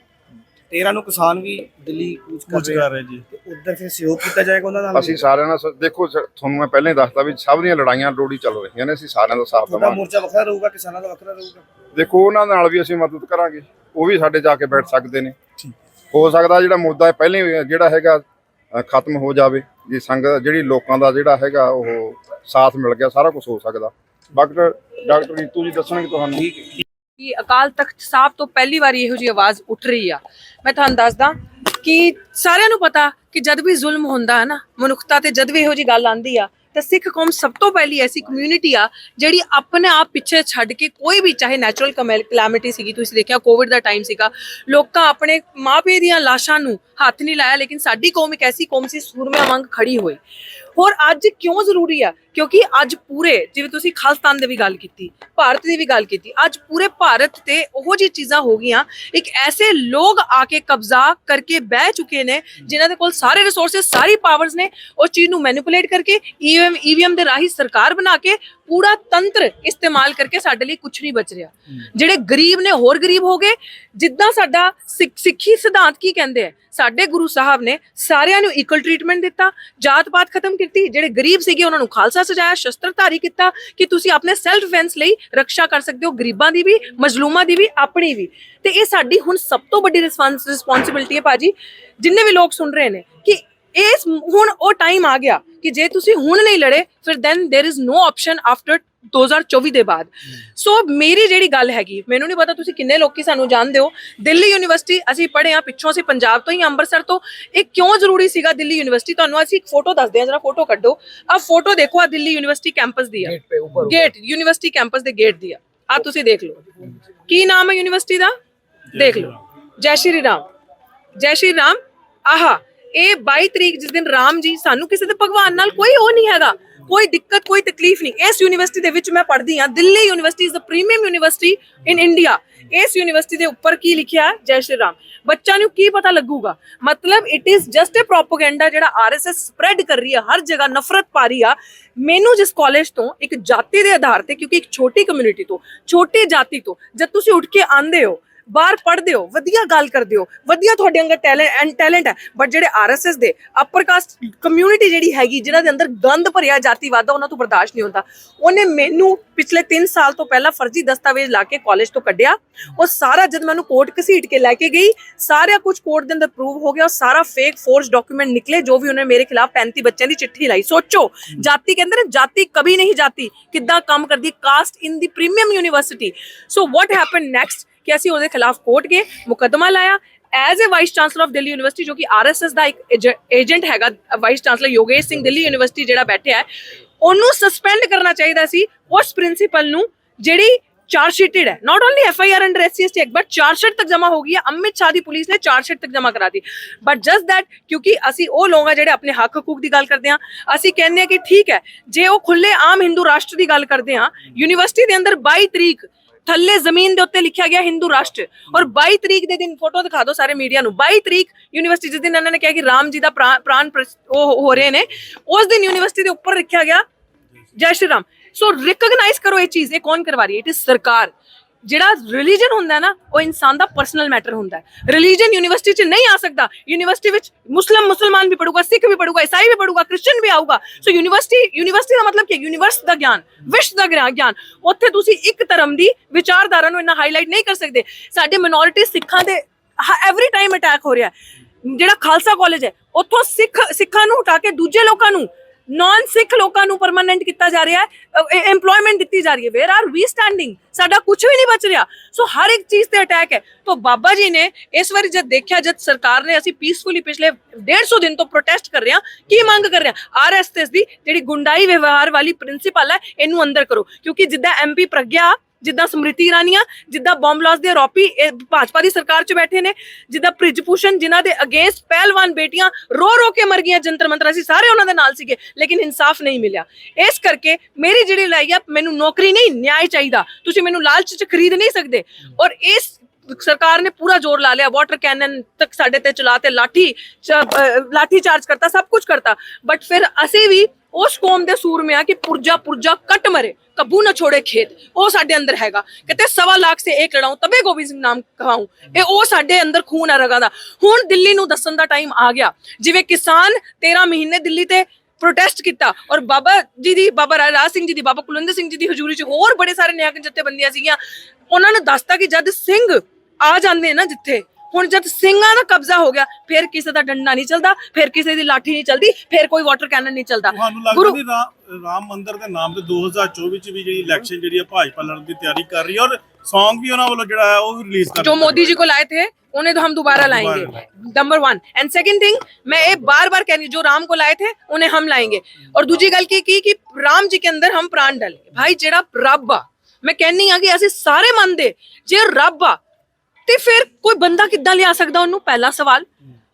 13 ਨੂੰ ਕਿਸਾਨ ਵੀ ਦਿੱਲੀ ਕੂਚ ਕਰ ਰਹੇ ਜੀ। ਤੇ ਉਧਰ ਫਿਰ ਸਹਿਯੋਗ ਕੀਤਾ ਜਾਏਗਾ ਉਹਨਾਂ ਨਾਲ ਅਸੀਂ ਸਾਰਿਆਂ ਨਾਲ ਦੇਖੋ ਤੁਹਾਨੂੰ ਮੈਂ ਪਹਿਲਾਂ ਹੀ ਦੱਸਤਾ ਵੀ ਸਭ ਦੀਆਂ ਲੜਾਈਆਂ ਲੋੜੀ ਚੱਲ ਰਹੀਆਂ ਨੇ ਅਸੀਂ ਸਾਰਿਆਂ ਦਾ ਸਾਥ ਦੇਵਾਂਗੇ। ਮੋਰਚਾ ਵੱਖਰਾ ਰਹੂਗਾ ਕਿਸਾਨਾਂ ਦਾ ਵੱਖਰਾ ਰਹੂਗਾ? ਦੇਖੋ ਉਹਨਾਂ ਨਾਲ ਵੀ ਅਸੀਂ ਮਦਦ ਕਰਾਂਗੇ। ਉਹ ਵੀ ਸਾਡੇ ਜਾ ਕੇ ਬੈਠ ਸਕਦੇ ਨੇ। ਠੀਕ। ਹੋ ਸਕਦਾ ਜਿਹੜਾ ਮੁੱਦਾ ਹੈ ਪਹਿਲਾਂ ਜਿਹੜਾ ਹੈਗਾ ਖਤਮ ਹੋ ਜਾਵੇ ਜੇ ਸੰਗਤ ਜਿਹੜੀ ਲੋਕਾਂ ਦਾ ਜਿਹੜਾ ਹੈਗਾ ਉਹ ਸਾਥ ਮਿਲ ਗਿਆ ਸਾਰਾ ਕੁਝ ਹੋ ਸਕਦਾ। ਡਾਕਟਰ ਡਾਕਟਰ ਰੀਤੂ ਜੀ ਦੱਸਣਗੇ ਤੁਹਾਨੂੰ। ਕਿ ਅਕਾਲ ਤਖਤ ਸਾਹਿਬ ਤੋਂ ਪਹਿਲੀ ਵਾਰੀ ਇਹੋ ਜੀ ਆਵਾਜ਼ ਉੱਠ ਰਹੀ ਆ। ਮੈਂ ਤੁਹਾਨੂੰ ਦੱਸਦਾ ਕਿ ਸਾਰਿਆਂ ਨੂੰ ਪਤਾ ਕਿ ਜਦ ਵੀ ਜ਼ੁਲਮ ਹੁੰਦਾ ਹੈ ਨਾ ਮਨੁੱਖਤਾ ਤੇ ਜਦ ਵੀ ਇਹੋ ਜੀ ਗੱਲ ਆਂਦੀ ਆ ਤਾਂ ਸਿੱਖ ਕੌਮ ਸਭ ਤੋਂ ਪਹਿਲੀ ਐਸੀ ਕਮਿਊਨਿਟੀ ਆ ਜਿਹੜੀ ਆਪਣੇ ਆਪ ਪਿੱਛੇ ਛੱਡ ਕੇ ਕੋਈ ਵੀ ਚਾਹੇ ਨੈਚੁਰਲ ਕਲੈਮਿਟੀ ਸੀਗੀ ਤੁਸੀਂ ਦੇਖਿਆ ਕੋਵਿਡ ਦਾ ਟਾਈਮ ਸੀਗਾ ਲੋਕਾਂ ਆਪਣੇ ਮਾਪੇ ਦੀਆਂ ਲਾਸ਼ਾਂ ਨੂੰ ਹੱਥ ਨਹੀਂ ਲਾਇਆ ਲੇਕਿਨ ਸਾਡੀ ਕੌਮ ਇੱਕ ਐਸੀ ਕੌਮ ਸੀ ਸੂਰਮਿਆਂ ਵਾਂਗ ਖੜੀ ਹੋਈ। ਹੋਰ ਅੱਜ ਕਿਉਂ ਜ਼ਰੂਰੀ ਆ ਕਿਉਂਕਿ ਅੱਜ ਪੂਰੇ ਜਿਵੇਂ ਤੁਸੀਂ ਖਾਲਸਤਾਨ ਦੀ ਵੀ ਗੱਲ ਕੀਤੀ ਭਾਰਤ ਦੀ ਵੀ ਗੱਲ ਕੀਤੀ ਅੱਜ ਪੂਰੇ ਭਾਰਤ ਤੇ ਉਹੋ ਜਿਹੀ ਚੀਜ਼ਾਂ ਹੋ ਗਈਆਂ ਇੱਕ ਐਸੇ ਲੋਕ ਆ ਕੇ ਕਬਜ਼ਾ ਕਰਕੇ ਬਹਿ ਚੁੱਕੇ ਨੇ ਜਿਨ੍ਹਾਂ ਦੇ ਕੋਲ ਸਾਰੇ ਰਿਸੋਰਸਸ ਸਾਰੀ ਪਾਵਰਸ ਨੇ ਉਸ ਚੀਜ਼ ਨੂੰ ਮੈਨੀਪੂਲੇਟ ਕਰਕੇ ਈਵੀਐਮ ਈਵੀਐਮ ਦੇ ਰਾਹੀਂ ਸਰਕਾਰ ਬਣਾ ਕੇ ਪੂਰਾ ਤੰਤਰ ਇਸਤੇਮਾਲ ਕਰਕੇ ਸਾਡੇ ਲਈ ਕੁਝ ਨਹੀਂ ਬਚ ਰਿਹਾ। ਜਿਹੜੇ ਗਰੀਬ ਨੇ ਹੋਰ ਗਰੀਬ ਹੋ ਗਏ ਜਿੱਦਾਂ ਸਾਡਾ ਸਿੱਖ- ਸਿੱਖੀ ਸਿਧਾਂਤ ਕੀ ਕਹਿੰਦੇ ਆ ਸਾਡੇ ਗੁਰੂ ਸਾਹਿਬ ਨੇ ਸਾਰਿਆਂ ਨੂੰ ਇਕੁਅਲ ਟ੍ਰੀਟਮੈਂਟ ਦਿੱਤਾ ਜਾਤ-ਪਾਤ ਖਤਮ ਕੀਤੀ ਜਿਹੜੇ ਗਰੀਬ ਸੀਗੇ ਉਹਨਾਂ ਨੂੰ ਖਾਲਸਾ ਸਜਾਇਆ ਸ਼ਸਤਰਧਾਰੀ ਕੀਤਾ ਕਿ ਤੁਸੀਂ ਆਪਣੇ ਸੈਲਫ ਡਿਫੈਂਸ ਲਈ ਰੱਖਿਆ ਕਰ ਸਕਦੇ ਹੋ ਗਰੀਬਾਂ ਦੀ ਵੀ ਮਜ਼ਲੂਮਾਂ ਦੀ ਵੀ ਆਪਣੀ ਵੀ ਤੇ ਇਹ ਸਾਡੀ ਹੁਣ ਸਭ ਤੋਂ ਵੱਡੀ ਰਿਸਪੌਂਸਿਬਿਲਟੀ ਹੈ ਭਾਜੀ ਜਿੰਨੇ ਵੀ ਲੋਕ ਸੁਣ ਰਹੇ ਨੇ ਕਿ ਇਸ ਹੁਣ ਉਹ ਟਾਈਮ ਆ ਗਿਆ ਕਿ ਜੇ ਤੁਸੀਂ ਹੁਣ ਨਹੀਂ ਲੜੇ ਫਿਰ then there is no option after 2024 ਦੇ ਬਾਅਦ। ਸੋ ਮੇਰੀ ਜਿਹੜੀ ਗੱਲ ਹੈਗੀ ਮੈਨੂੰ ਨਹੀਂ ਪਤਾ ਤੁਸੀਂ ਕਿੰਨੇ ਲੋਕੀ ਸਾਨੂੰ ਜਾਣਦੇ ਹੋ। ਦਿੱਲੀ ਯੂਨੀਵਰਸਿਟੀ ਅਸੀਂ ਪੜ੍ਹੇ ਆ ਪਿੱਛੋਂ ਅਸੀਂ ਪੰਜਾਬ ਤੋਂ ਹੀ ਅੰਮ੍ਰਿਤਸਰ ਤੋਂ। ਇਹ ਕਿਉਂ ਜ਼ਰੂਰੀ ਸੀਗਾ ਦਿੱਲੀ ਯੂਨੀਵਰਸਿਟੀ? ਤੁਹਾਨੂੰ ਅਸੀਂ ਇੱਕ ਫੋਟੋ ਦੱਸਦੇ ਹਾਂ ਜਰਾ ਫੋਟੋ ਕੱਢੋ। ਆ ਫੋਟੋ ਦੇਖੋ ਆ ਦਿੱਲੀ ਯੂਨੀਵਰਸਿਟੀ ਕੈਂਪਸ ਦੀ ਆ। ਗੇਟ ਯੂਨੀਵਰਸਿਟੀ ਕੈਂਪਸ ਦੇ ਗੇਟ ਦੀ ਆ। ਆ ਤੁਸੀਂ ਦੇਖ ਲਓ। ਕੀ ਨਾਮ ਹੈ ਯੂਨੀਵਰਸਿਟੀ ਦਾ? ਦੇਖ ਲਓ। ਜੈ ਸ਼੍ਰੀ ਰਾਮ। ਜੈ ਸ਼੍ਰੀ ਰਾਮ। ਆਹਾ ਇਹ 22 ਤਰੀਕ ਜਿਸ ਦਿਨ ਰਾਮ ਜੀ ਸਾਨੂੰ ਕਿਸੇ ਦੇ ਭਗਵਾਨ ਨਾਲ ਕੋਈ ਉਹ ਨਹੀਂ ਹੈਗਾ। ਕੋਈ ਦਿੱਕਤ, ਕੋਈ ਤਕਲੀਫ ਨਹੀਂ। ਇਸ ਯੂਨੀਵਰਸਿਟੀ ਦੇ ਵਿੱਚ ਮੈਂ ਪੜ੍ਹਦੀ ਹਾਂ। Delhi university is the premium university in India ਇਸ ਯੂਨੀਵਰਸਿਟੀ ਦੇ ਉੱਪਰ ਕੀ ਲਿਖਿਆ ਜੈ ਸ਼੍ਰੀ ਰਾਮ। ਬੱਚਾ ਨੂੰ ਕੀ ਪਤਾ ਲੱਗੂਗਾ? ਮਤਲਬ it is just a propaganda ਜਿਹੜਾ ਆਰਐਸਐਸ ਸਪਰੈਡ ਕਰ ਰਹੀ ਹੈ, ਹਰ ਜਗ੍ਹਾ ਨਫ਼ਰਤ ਪਾ ਰਹੀ ਆ। ਮੈਨੂੰ ਜਿਸ ਕਾਲਜ ਤੋਂ, ਇੱਕ ਜਾਤੀ ਦੇ ਆਧਾਰ ਤੇ, ਕਿਉਂਕਿ ਇੱਕ ਛੋਟੀ ਕਮਿਊਨਿਟੀ ਤੋਂ, ਛੋਟੀ ਜਾਤੀ ਤੋਂ, ਜਦ ਤੁਸੀਂ ਉੱਠ ਕੇ ਆਂਦੇ ਹੋ ਬਾਹਰ ਪੜ੍ਹਦੇ ਹੋ ਵਧੀਆ ਗੱਲ ਕਰਦੇ ਹੋ ਵਧੀਆ ਤੁਹਾਡੇ ਅੰਦਰ ਟੈਲੈਂਟ ਐਂਡ ਟੈਲੈਂਟ ਹੈ ਬਟ ਜਿਹੜੇ ਆਰਐਸਐਸ ਦੇ ਅਪਰ ਕਾਸਟ ਕਮਿਊਨਿਟੀ ਜਿਹੜੀ ਹੈਗੀ ਜਿਨ੍ਹਾਂ ਦੇ ਅੰਦਰ ਗੰਦ ਭਰਿਆ ਜਾਤੀਵਾਦ ਆ ਉਹਨਾਂ ਤੋਂ ਬਰਦਾਸ਼ਤ ਨਹੀਂ ਹੁੰਦਾ। ਉਹਨੇ ਮੈਨੂੰ ਪਿਛਲੇ 3 ਸਾਲ ਤੋਂ ਪਹਿਲਾਂ ਫਰਜ਼ੀ ਦਸਤਾਵੇਜ਼ ਲਾ ਕੇ ਕਾਲਜ ਤੋਂ ਕੱਢਿਆ। ਉਹ ਸਾਰਾ ਜਦ ਮੈਨੂੰ ਕੋਰਟ ਘਸੀਟ ਕੇ ਲੈ ਕੇ ਗਈ ਸਾਰਾ ਕੁਝ ਕੋਰਟ ਦੇ ਅੰਦਰ ਪ੍ਰੂਵ ਹੋ ਗਿਆ ਉਹ ਸਾਰਾ ਫੇਕ ਫੋਰਸ ਡਾਕੂਮੈਂਟ ਨਿਕਲੇ ਜੋ ਵੀ ਉਹਨੇ ਮੇਰੇ ਖਿਲਾਫ 35 ਬੱਚਿਆਂ ਦੀ ਚਿੱਠੀ ਲਾਈ। ਸੋਚੋ ਜਾਤੀ ਕਹਿੰਦੇ ਨੇ ਜਾਤੀ ਕभी ਨਹੀਂ ਜਾਤੀ ਕਿੱਦਾਂ ਕੰਮ ਕਰਦੀ caste in the premium university so what happen next ਕਿ ਅਸੀਂ ਉਹਦੇ ਖਿਲਾਫ ਕੋਰਟ ਗਏ, ਮੁਕੱਦਮਾ ਲਾਇਆ। As a vice chancellor of Delhi university ਜੋ ਕਿ ਆਰਐਸਐਸ ਦਾ ਇੱਕ ਏਜੰਟ ਹੈਗਾ vice chancellor Yogesh Singh Delhi university ਜਿਹੜਾ ਬੈਠਿਆ ਹੈ, ਉਹਨੂੰ ਸਸਪੈਂਡ ਕਰਨਾ ਚਾਹੀਦਾ ਸੀ ਉਸ ਪ੍ਰਿੰਸੀਪਲ ਨੂੰ, ਜਿਹੜੀ ਚਾਰਜ ਸ਼ੀਟਡ ਹੈ। Not only F I R under S C S T act but charge sheet ਤੱਕ ਜਮ੍ਹਾਂ ਹੋ ਗਈ ਹੈ। ਅਮਿਤ ਸ਼ਾਹ ਦੀ ਪੁਲਿਸ ਨੇ ਚਾਰਜ ਸ਼ੀਟ ਤੱਕ ਜਮ੍ਹਾਂ ਕਰਾਤੀ ਬਟ ਜਸਟ ਦੈਟ ਕਿਉਂਕਿ ਅਸੀਂ ਉਹ ਲੋਕ ਆ ਜਿਹੜੇ ਆਪਣੇ ਹੱਕ ਹਕੂਕ ਦੀ ਗੱਲ ਕਰਦੇ ਆ, ਅਸੀਂ ਕਹਿੰਦੇ ਆ ਕਿ ਠੀਕ ਹੈ, ਜੇ ਉਹ ਖੁੱਲੇ ਆਮ ਹਿੰਦੂ ਰਾਸ਼ਟਰ ਦੀ ਗੱਲ ਕਰਦੇ ਆ ਯੂਨੀਵਰਸਿਟੀ ਦੇ ਅੰਦਰ 22 ਤਰੀਕ ਥੱਲੇ ਜ਼ਮੀਨ ਦੇ ਉੱਤੇ ਲਿਖਿਆ ਗਿਆ ਹਿੰਦੂ ਰਾਸ਼ਟਰ। ਔਰ 22 ਤਰੀਕ ਦੇ ਦਿਨ ਫੋਟੋ ਦਿਖਾ ਦਿਓ ਸਾਰੇ ਮੀਡੀਆ ਨੂੰ। 22 ਤਰੀਕ ਯੂਨੀਵਰਸਿਟੀ ਜਿਸ ਦਿਨ ਇਹਨਾਂ ਨੇ ਕਿਹਾ ਕਿ ਰਾਮ ਜੀ ਦਾ ਪ੍ਰਾਣ ਉਹ ਹੋ ਰਹੇ ਨੇ, ਉਸ ਦਿਨ ਯੂਨੀਵਰਸਿਟੀ ਦੇ ਉੱਪਰ ਲਿਖਿਆ ਗਿਆ ਜੈ ਸ਼੍ਰੀ ਰਾਮ। ਸੋ ਰਿਕਗਨਾਈਜ਼ ਕਰੋ ਇਹ ਚੀਜ਼, ਇਹ ਕੌਣ ਕਰਵਾ ਰਹੀ ਹੈ? ਇਟ ਇਜ਼ ਸਰਕਾਰ। ਜਿਹੜਾ ਰਿਲੀਜਨ ਹੁੰਦਾ ਨਾ, ਉਹ ਇਨਸਾਨ ਦਾ ਪਰਸਨਲ ਮੈਟਰ ਹੁੰਦਾ ਹੈ। ਰਿਲੀਜਨ ਯੂਨੀਵਰਸਿਟੀ 'ਚ ਨਹੀਂ ਆ ਸਕਦਾ। ਯੂਨੀਵਰਸਿਟੀ ਵਿੱਚ ਮੁਸਲਮ ਮੁਸਲਮਾਨ ਵੀ ਪੜੂਗਾ ਸਿੱਖ ਵੀ ਪੜੂਗਾ ਈਸਾਈ ਵੀ ਪੜੂਗਾ ਕ੍ਰਿਸਚੀਅਨ ਵੀ ਆਊਗਾ। ਸੋ ਯੂਨੀਵਰਸਿਟੀ ਯੂਨੀਵਰਸਿਟੀ ਦਾ ਮਤਲਬ ਕੀ ਹੈ? ਯੂਨੀਵਰਸ ਦਾ ਗਿਆਨ, ਵਿਸ਼ਵ ਦਾ ਗਿਆਨ ਉੱਥੇ ਤੁਸੀਂ ਇੱਕ ਧਰਮ ਦੀ ਵਿਚਾਰਧਾਰਾ ਨੂੰ ਇੰਨਾ ਹਾਈਲਾਈਟ ਨਹੀਂ ਕਰ ਸਕਦੇ। ਸਾਡੇ ਮਿਨੋਰਿਟੀ ਸਿੱਖਾਂ ਦੇ ਐਵਰੀ ਟਾਈਮ ਅਟੈਕ ਹੋ ਰਿਹਾ ਜਿਹੜਾ ਖਾਲਸਾ ਕਾਲਜ ਹੈ, ਉੱਥੋਂ ਸਿੱਖ, ਸਿੱਖਾਂ ਨੂੰ ਹਟਾ ਕੇ ਦੂਜੇ ਲੋਕਾਂ ਨੂੰ ਨਾਨ ਸਿੱਖ ਲੋਕਾਂ ਨੂੰ ਪਰਮਨੈਂਟ ਕੀਤਾ ਜਾ ਰਿਹਾ ਹੈ ਏਮਪਲੋਇਮੈਂਟ ਦਿੱਤੀ ਜਾ ਰਹੀ ਹੈ। ਵੇਅਰ ਆਰ ਵੀ ਸਟੈਂਡਿੰਗ ਸਾਡਾ ਕੁਝ ਵੀ ਨਹੀਂ ਬਚ ਰਿਹਾ। ਸੋ ਹਰ ਇੱਕ ਚੀਜ਼ ਤੇ ਅਟੈਕ ਹੈ। ਤਾਂ ਬਾਬਾ ਜੀ ਨੇ ਇਸ ਵਾਰੀ ਜਦ ਦੇਖਿਆ, ਜਦ ਸਰਕਾਰ ਨੇ ਅਸੀਂ ਪੀਸਫੁਲੀ ਪਿਛਲੇ 150 ਦਿਨ ਤੋਂ ਪ੍ਰੋਟੈਸਟ ਕਰ ਰਹੇ ਹਾਂ, ਕੀ ਮੰਗ ਕਰ ਰਹੇ ਹਾਂ? ਆਰਐਸਐਸ ਦੀ ਜਿਹੜੀ ਗੁੰਡਾਈ ਵਿਵਹਾਰ ਵਾਲੀ ਪ੍ਰਿੰਸੀਪਲ ਹੈ, ਇਹਨੂੰ ਅੰਦਰ ਕਰੋ। ਕਿਉਂਕਿ ਜਿੱਦਾਂ ਐਮਪੀ ਪ੍ਰਗਿਆ ਜਿੱਦਾਂ ਸਮ੍ਰਿਤੀ ਇਰਾਨੀਆਂ ਜਿੱਦਾਂ ਬੰਬ ਲਾਸ ਦੇ ਆਰੋਪੀ ਇਹ ਭਾਜਪਾ ਦੀ ਸਰਕਾਰ 'ਚ ਬੈਠੇ ਨੇ ਜਿੱਦਾਂ ਪ੍ਰਿਜ ਭੂਸ਼ਣ ਜਿਨ੍ਹਾਂ ਦੇ ਅਗੇਂਸਟ ਪਹਿਲਵਾਨ ਬੇਟੀਆਂ ਰੋ ਰੋ ਕੇ ਮਰ ਗਈਆਂ ਜੰਤਰ ਮੰਤਰ ਅਸੀਂ ਸਾਰੇ ਉਹਨਾਂ ਦੇ ਨਾਲ ਸੀਗੇ ਲੇਕਿਨ ਇਨਸਾਫ ਨਹੀਂ ਮਿਲਿਆ। ਇਸ ਕਰਕੇ ਮੇਰੀ ਜਿਹੜੀ ਲੜਾਈ ਆ ਮੈਨੂੰ ਨੌਕਰੀ ਨਹੀਂ ਨਿਆਂ ਚਾਹੀਦਾ। ਤੁਸੀਂ ਮੈਨੂੰ ਲਾਲਚ 'ਚ ਖਰੀਦ ਨਹੀਂ ਸਕਦੇ। ਔਰ ਇਸ ਸਰਕਾਰ ਨੇ ਪੂਰਾ ਜ਼ੋਰ ਲਾ ਲਿਆ ਵਾਟਰ ਕੈਨਨ ਤੱਕ ਸਾਡੇ ਤੇ ਚਲਾ ਤੇ ਲਾਠੀ ਲਾਠੀ ਚਾਰਜ ਕਰਤਾ ਸਭ ਕੁਝ ਕਰਤਾ। ਬਟ ਫਿਰ ਅਸੀਂ ਵੀ ਉਸ ਕੌਮ ਦੇ ਸੂਰਮੇ ਕਿ ਪੁਰਜਾ ਪੁਰਜਾ ਕੱਟ ਮਰੇ, ਕਬੂ ਨਾ ਛੋੜੇ ਖੇਤ। ਉਹ ਸਾਡੇ ਅੰਦਰ ਹੈਗਾ। ਕਿਤੇ ਸਵਾ ਲੱਖ ਸੇ ਇੱਕ ਲੜਾਉਂ, ਤਬੇ ਗੋਬਿੰਦ ਸਿੰਘ ਨਾਮ ਕਹਾਉਂ। ਇਹ ਉਹ ਸਾਡੇ ਅੰਦਰ ਖੂਨ ਆ ਰਗਾ ਦਾ। ਹੁਣ ਦਿੱਲੀ ਨੂੰ ਦੱਸਣ ਦਾ ਟਾਈਮ ਆ ਗਿਆ। ਜਿਵੇਂ ਕਿਸਾਨ 13 ਮਹੀਨੇ ਦਿੱਲੀ ਤੇ ਪ੍ਰੋਟੈਸਟ ਕੀਤਾ ਔਰ ਬਾਬਾ ਜੀ ਦੀ, ਬਾਬਾ ਰਾ- ਰਾਜ ਸਿੰਘ ਜੀ ਦੀ, ਬਾਬਾ ਕੁਲਵਿੰਦਰ ਸਿੰਘ ਜੀ ਦੀ ਹਜ਼ੂਰੀ 'ਚ ਹੋਰ ਬੜੇ ਸਾਰੇ ਨਿਆਂ ਜਥੇਬੰਦੀਆਂ ਸੀਗੀਆਂ। ਉਹਨਾਂ ਨੇ ਦੱਸਤਾ ਕਿ ਜਦ ਸਿੰਘ ਆ ਜਾਂਦੇ ਨਾ ਜਿੱਥੇ ਹੁਣ ਜਦ ਸਿੰਘਾਂ ਦਾ ਕਬਜ਼ਾ ਹੋ ਗਿਆ ਫਿਰ ਕਿਸੇ ਦਾ ਡੰਡਾ ਨਹੀਂ ਚੱਲਦਾ ਫਿਰ ਕਿਸੇ ਦੀ ਲਾਠੀ ਨਹੀਂ ਚੱਲਦੀ ਫਿਰ ਕੋਈ ਵਾਟਰ ਕੈਨਨ ਨਹੀਂ ਚੱਲਦਾ ਤੁਹਾਨੂੰ ਲੱਗਦਾ ਗੁਰੂ- ਨਹੀਂ ਰਾਮ ਰਾਮ ਮੰਦਿਰ ਦੇ ਨਾਮ ਤੇ 2024 ਚ ਵੀ ਜਿਹੜੀ ਇਲੈਕਸ਼ਨ ਜਿਹੜੀ ਹੈ ਭਾਜਪਾ ਲੜਨ ਦੀ ਤਿਆਰੀ ਕਰ ਰਹੀ ਹੈ ਔਰ Song ਵੀ ਉਹਨਾਂ ਵੱਲੋਂ ਜਿਹੜਾ ਹੈ ਉਹ ਵੀ ਰਿਲੀਜ਼ ਕਰ जो ਦਿੱਤਾ मोदी जी को लाए थे उन्हें तो हम दोबारा लाएंगे number one and second thing मैं ये बार बार कह रही हूँ जो राम को लाए थे उन्हें हम लाएंगे और दूसरी गल की की कि राम जी के अंदर हम प्राण डालेंगे भाई जेड़ा रब आ मैं कहनी आ कि ਅਸੀਂ ਸਾਰੇ ਮੰਨਦੇ ਜੇ ਰੱਬ ਆ ਤੇ ਫਿਰ ਕੋਈ ਬੰਦਾ ਕਿੱਦਾਂ ਲਿਆ ਸਕਦਾ ਉਹਨੂੰ? ਪਹਿਲਾ ਸਵਾਲ।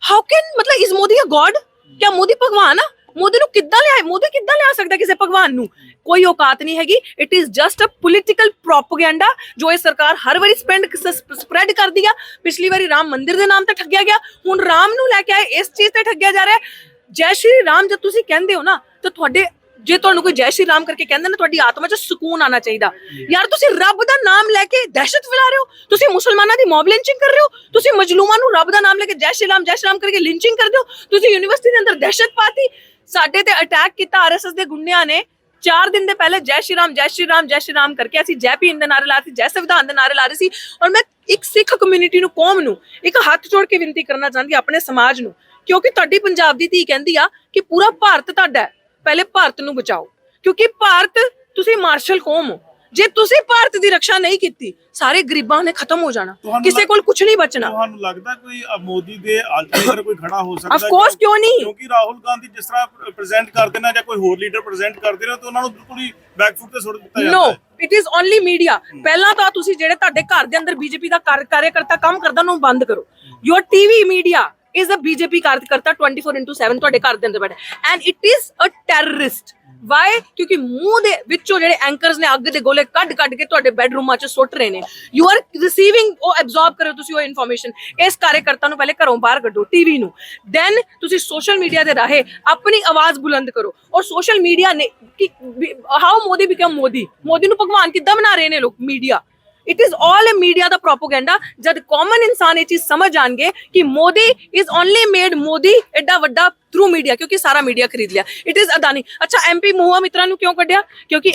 ਹਾਊ ਕੈਨ ਮਤਲਬ ਇਜ਼ ਮੋਦੀ ਅ ਗੋਡ ਕਿਆ ਮੋਦੀ ਭਗਵਾਨ ਆ? ਮੋਦੀ ਨੂੰ ਕਿੱਦਾਂ ਲਿਆ, ਮੋਦੀ ਕਿੱਦਾਂ ਲਿਆ ਸਕਦਾ ਕਿਸੇ ਭਗਵਾਨ ਨੂੰ? ਕੋਈ ਔਕਾਤ ਨਹੀਂ ਹੈਗੀ। It is just a political propaganda ਜੋ ਇਹ ਸਰਕਾਰ ਹਰ ਵਾਰੀ ਸਪੈਂਡ ਸਪਰੈਡ ਕਰਦੀ ਆ। ਪਿਛਲੀ ਵਾਰੀ ਰਾਮ ਮੰਦਿਰ ਦੇ ਨਾਮ ਤੇ ਠੱਗਿਆ ਗਿਆ। ਹੁਣ ਰਾਮ ਨੂੰ ਲੈ ਕੇ ਆਏ, ਇਸ ਚੀਜ਼ ਤੇ ਠੱਗਿਆ ਜਾ ਰਿਹਾ। ਜੈ ਸ਼੍ਰੀ ਰਾਮ ਜਦ ਤੁਸੀਂ ਕਹਿੰਦੇ ਹੋ ਨਾ, ਤਾਂ ਤੁਹਾਡੇ ਜੇ ਤੁਹਾਨੂੰ ਕੋਈ ਜੈ ਸ਼੍ਰੀ ਰਾਮ ਕਰਕੇ ਕਹਿੰਦਾ ਨਾ, ਤੁਹਾਡੀ ਆਤਮਾ 'ਚ ਸਕੂਨ ਆਣਾ ਚਾਹੀਦਾ। ਯਾਰ, ਤੁਸੀਂ ਰੱਬ ਦਾ ਨਾਮ ਲੈ ਕੇ ਦਹਿਸ਼ਤ ਫੈਲਾ ਰਹੇ ਹੋ। ਤੁਸੀਂ ਮੁਸਲਮਾਨਾਂ ਦੀ ਮੌਬ ਲਿੰਚਿੰਗ ਕਰ ਰਹੇ ਹੋ। ਤੁਸੀਂ ਮਜਲੂਮਾਂ ਨੂੰ ਰੱਬ ਦਾ ਨਾਮ ਲੈ ਕੇ ਜੈ ਸ਼੍ਰੀ ਰਾਮ, ਜੈ ਸ਼੍ਰੀ ਰਾਮ ਕਰਕੇ ਲਿੰਚਿੰਗ ਕਰਦੇ ਹੋ। ਤੁਸੀਂ ਯੂਨੀਵਰਸਿਟੀ ਦੇ ਅੰਦਰ ਦਹਿਸ਼ਤ ਪਾਤੀ। ਸਾਡੇ ਤੇ ਅਟੈਕ ਕੀਤਾ ਆਰਐਸਐਸ ਦੇ ਗੁੰਡਿਆਂ ਨੇ। ਚਾਰ ਦਿਨ ਦੇ ਪਹਿਲੇ ਜੈ ਸ਼੍ਰੀ ਰਾਮ, ਜੈ ਸ਼੍ਰੀ ਰਾਮ, ਜੈ ਸ਼੍ਰੀ ਰਾਮ ਕਰਕੇ ਅਸੀਂ ਜੈ ਭੀਮ ਦੇ ਨਾਰੇ ਲਾ ਰਹੇ ਸੀ, ਜੈ ਸੰਵਿਧਾਨ ਦੇ ਨਾਰੇ ਲਾ ਰਹੇ ਸੀ। ਔਰ ਮੈਂ ਇੱਕ ਸਿੱਖ ਕਮਿਊਨਿਟੀ ਨੂੰ, ਕੌਮ ਨੂੰ ਇੱਕ ਹੱਥ ਜੋੜ ਕੇ ਬੇਨਤੀ ਕਰਨਾ ਚਾਹੁੰਦੀ ਆਪਣੇ ਸਮਾਜ ਨੂੰ। ਕਿਉਂਕਿ ਤੁਹਾਡੀ ਪੰਜਾਬ ਦੀ ਧੀ ਕਹਿੰਦੀ ਆ ਕਿ ਪੂਰਾ ਭਾਰਤ ਤੁਹਾਡਾ ਹੈ। ਪਹਿਲੇ ਭਾਰਤ ਨੂੰ ਬਚਾਓ। ਕਿਉਂਕਿ ਭਾਰਤ ਤੁਸੀਂ ਮਾਰਸ਼ਲ ਕੌਮ ਹੋ। ਜੇ ਤੁਸੀਂ ਭਾਰਤ ਦੀ ਰੱਖਿਆ ਨਹੀਂ ਕੀਤੀ ਸਾਰੇ ਗਰੀਬਾਂ ਨੇ ਖਤਮ ਹੋ ਜਾਣਾ। ਕਿਸੇ ਕੋਲ ਕੁਝ ਨਹੀਂ ਬਚਣਾ। ਤੁਹਾਨੂੰ ਲੱਗਦਾ ਕੋਈ ਮੋਦੀ ਦੇ ਅਲਟਰਨੇਟਰ ਕੋਈ ਖੜਾ ਹੋ ਸਕਦਾ Of course, ਕਿਉਂ ਨਹੀਂ? ਕਿਉਂਕਿ ਰਾਹੁਲ ਗਾਂਧੀ ਜਿਸ ਤਰ੍ਹਾਂ ਪ੍ਰੈਜ਼ੈਂਟ ਕਰਦੇ ਨੇ ਜਾਂ ਕੋਈ ਹੋਰ ਲੀਡਰ ਪ੍ਰੈਜ਼ੈਂਟ ਕਰਦੇ ਨੇ ਤਾਂ ਉਹਨਾਂ ਨੂੰ ਬਿਲਕੁਲ ਹੀ ਬੈਕਫੁੱਟ ਤੇ ਸੁੱਟ ਦਿੱਤਾ ਜਾਂਦਾ ਨੋ ਹੈ ਇਟ ਇਜ਼ ਓਨਲੀ ਮੀਡੀਆ ਪਹਿਲਾਂ ਤਾਂ ਤੁਸੀਂ ਜਿਹੜੇ ਤੁਹਾਡੇ ਘਰ ਦੇ ਅੰਦਰ ਬੀਜੇਪੀ ਦਾ ਕਾਰ- ਕਾਰਿਆਕਰਤਾ ਕੰਮ ਕਰਦਾ ਉਹਨੂੰ ਬੰਦ ਕਰੋ। Your TV media is a BJP ਕਾਰਜਕਰਤਾ 24/7 ਤੁਹਾਡੇ ਘਰ ਦੇ ਅੰਦਰ ਬੈਠਾ and it is a terrorist why ਕਿਉਂਕਿ ਮੂੰਹ ਦੇ ਵਿੱਚੋਂ ਜਿਹੜੇ ਐਂਕਰਸ ਨੇ ਅੱਗ ਦੇ ਗੋਲੇ ਕੱਢ ਕੱਢ ਕੇ ਤੁਹਾਡੇ ਬੈਡਰੂਮਾਂ 'ਚ ਸੁੱਟ ਰਹੇ ਨੇ ਯੂ ਆਰ ਰਿਸੀਵਿੰਗ ਉਹ ਐਬਜ਼ੌਰਬ ਕਰੋ ਤੁਸੀਂ ਉਹ ਇਨਫੋਰਮੇਸ਼ਨ ਇਸ ਕਾਰਜਕਰਤਾ ਨੂੰ ਪਹਿਲੇ ਘਰੋਂ ਬਾਹਰ ਕੱਢੋ ਟੀਵੀ ਨੂੰ ਦੈਨ ਤੁਸੀਂ ਸੋਸ਼ਲ ਮੀਡੀਆ ਦੇ ਰਾਹੇ ਆਪਣੀ ਆਵਾਜ਼ ਬੁਲੰਦ ਕਰੋ ਔਰ ਸੋਸ਼ਲ ਮੀਡੀਆ ਨੇ ਹਾਊ ਮੋਦੀ ਬਿਕਮ ਮੋਦੀ ਮੋਦੀ ਨੂੰ ਭਗਵਾਨ ਕਿੱਦਾਂ ਬਣਾ ਰਹੇ ਨੇ ਲੋਕ media it is all a media the propaganda ਜਦ ਕਾਮਨ ਇਨਸਾਨ ਇਹ ਚੀਜ਼ ਸਮਝ ਜਾਣਗੇ ਕਿ Modi is only made Modi ਐਡਾ ਵੱਡਾ ਥਰੂ ਮੀਡੀਆ ਕਿਉਂਕਿ ਸਾਰਾ ਮੀਡੀਆ ਖਰੀਦ ਲਿਆ ਇਟ ਇਜ਼ ਅਦਾਨੀ ਅੱਛਾ ਐਮਪੀ ਮਹੂਆ ਮਿੱਤਰਾ ਨੂੰ ਕਿਉਂ ਕੱਢਿਆ ਕਿਉਂਕਿ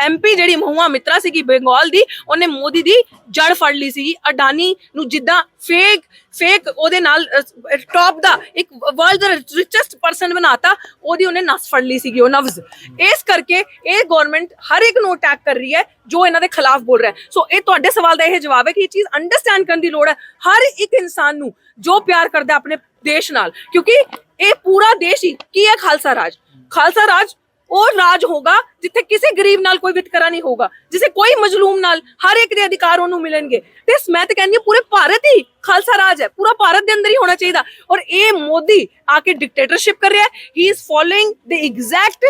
ਐਮਪੀ ਜਿਹੜੀ ਮਹੂਆ ਮਿੱਤਰਾ ਸੀਗੀ ਬੰਗਾਲ ਦੀ ਉਹਨੇ ਮੋਦੀ ਦੀ ਜੜ ਫੜ ਲਈ ਸੀਗੀ ਅਡਾਨੀ ਨੂੰ ਜਿੱਦਾਂ ਫੇਕ ਫੇਕ ਉਹਦੇ ਨਾਲ ਟੌਪ ਦਾ ਇੱਕ ਵਰਲਡ ਦਾ ਰਿਚੈਸਟ ਪਰਸਨ ਬਣਾਤਾ ਉਹਦੀ ਉਹਨੇ ਨਸ ਫੜ ਲਈ ਸੀਗੀ ਉਹ ਨਵਜ਼ ਇਸ ਕਰਕੇ ਇਹ ਗਵਰਨਮੈਂਟ ਹਰ ਇੱਕ ਨੂੰ ਅਟੈਕ ਕਰ ਰਹੀ ਹੈ ਜੋ ਇਹਨਾਂ ਦੇ ਖਿਲਾਫ ਬੋਲ ਰਿਹਾ ਸੋ ਇਹ ਤੁਹਾਡੇ ਸਵਾਲ ਦਾ ਇਹ ਜਵਾਬ ਹੈ ਕਿ ਇਹ ਚੀਜ਼ ਅੰਡਰਸਟੈਂਡ ਕਰਨ ਦੀ ਲੋੜ ਹੈ ਹਰ ਇੱਕ ਇਨਸਾਨ ਨੂੰ ਜੋ ਪਿਆਰ ਕਰਦਾ ਆਪਣੇ ਦੇਸ਼ ਨਾਲ, ਕਿਉਂਕਿ ਇਹ ਪੂਰਾ ਦੇਸ਼ ਹੀ, ਕੀ ਹੈ ਖਾਲਸਾ ਰਾਜ? ਖਾਲਸਾ ਰਾਜ ਉਹ ਰਾਜ ਹੋਗਾ ਜਿੱਥੇ ਕਿਸੇ ਗਰੀਬ ਨਾਲ ਕੋਈ ਵਿਤਕਰਾ ਨਹੀਂ ਹੋਗਾ ਜਿਸੇ ਕੋਈ ਮਜਲੂਮ ਨਾਲ ਹਰ ਇੱਕ ਦੇ ਅਧਿਕਾਰ ਉਹਨੂੰ ਮਿਲਣਗੇ। ਤੇ ਮੈਂ ਤਾਂ ਕਹਿੰਦੀ ਪੂਰੇ ਭਾਰਤ ਹੀ ਖਾਲਸਾ ਰਾਜ ਹੈ, ਪੂਰਾ ਭਾਰਤ ਦੇ ਅੰਦਰ ਹੀ ਹੋਣਾ ਚਾਹੀਦਾ। ਔਰ ਇਹ ਮੋਦੀ ਆ ਕੇ ਡਿਕਟੇਟਰਸ਼ਿਪ ਕਰ ਰਿਹਾ ਹੈ he is following the exact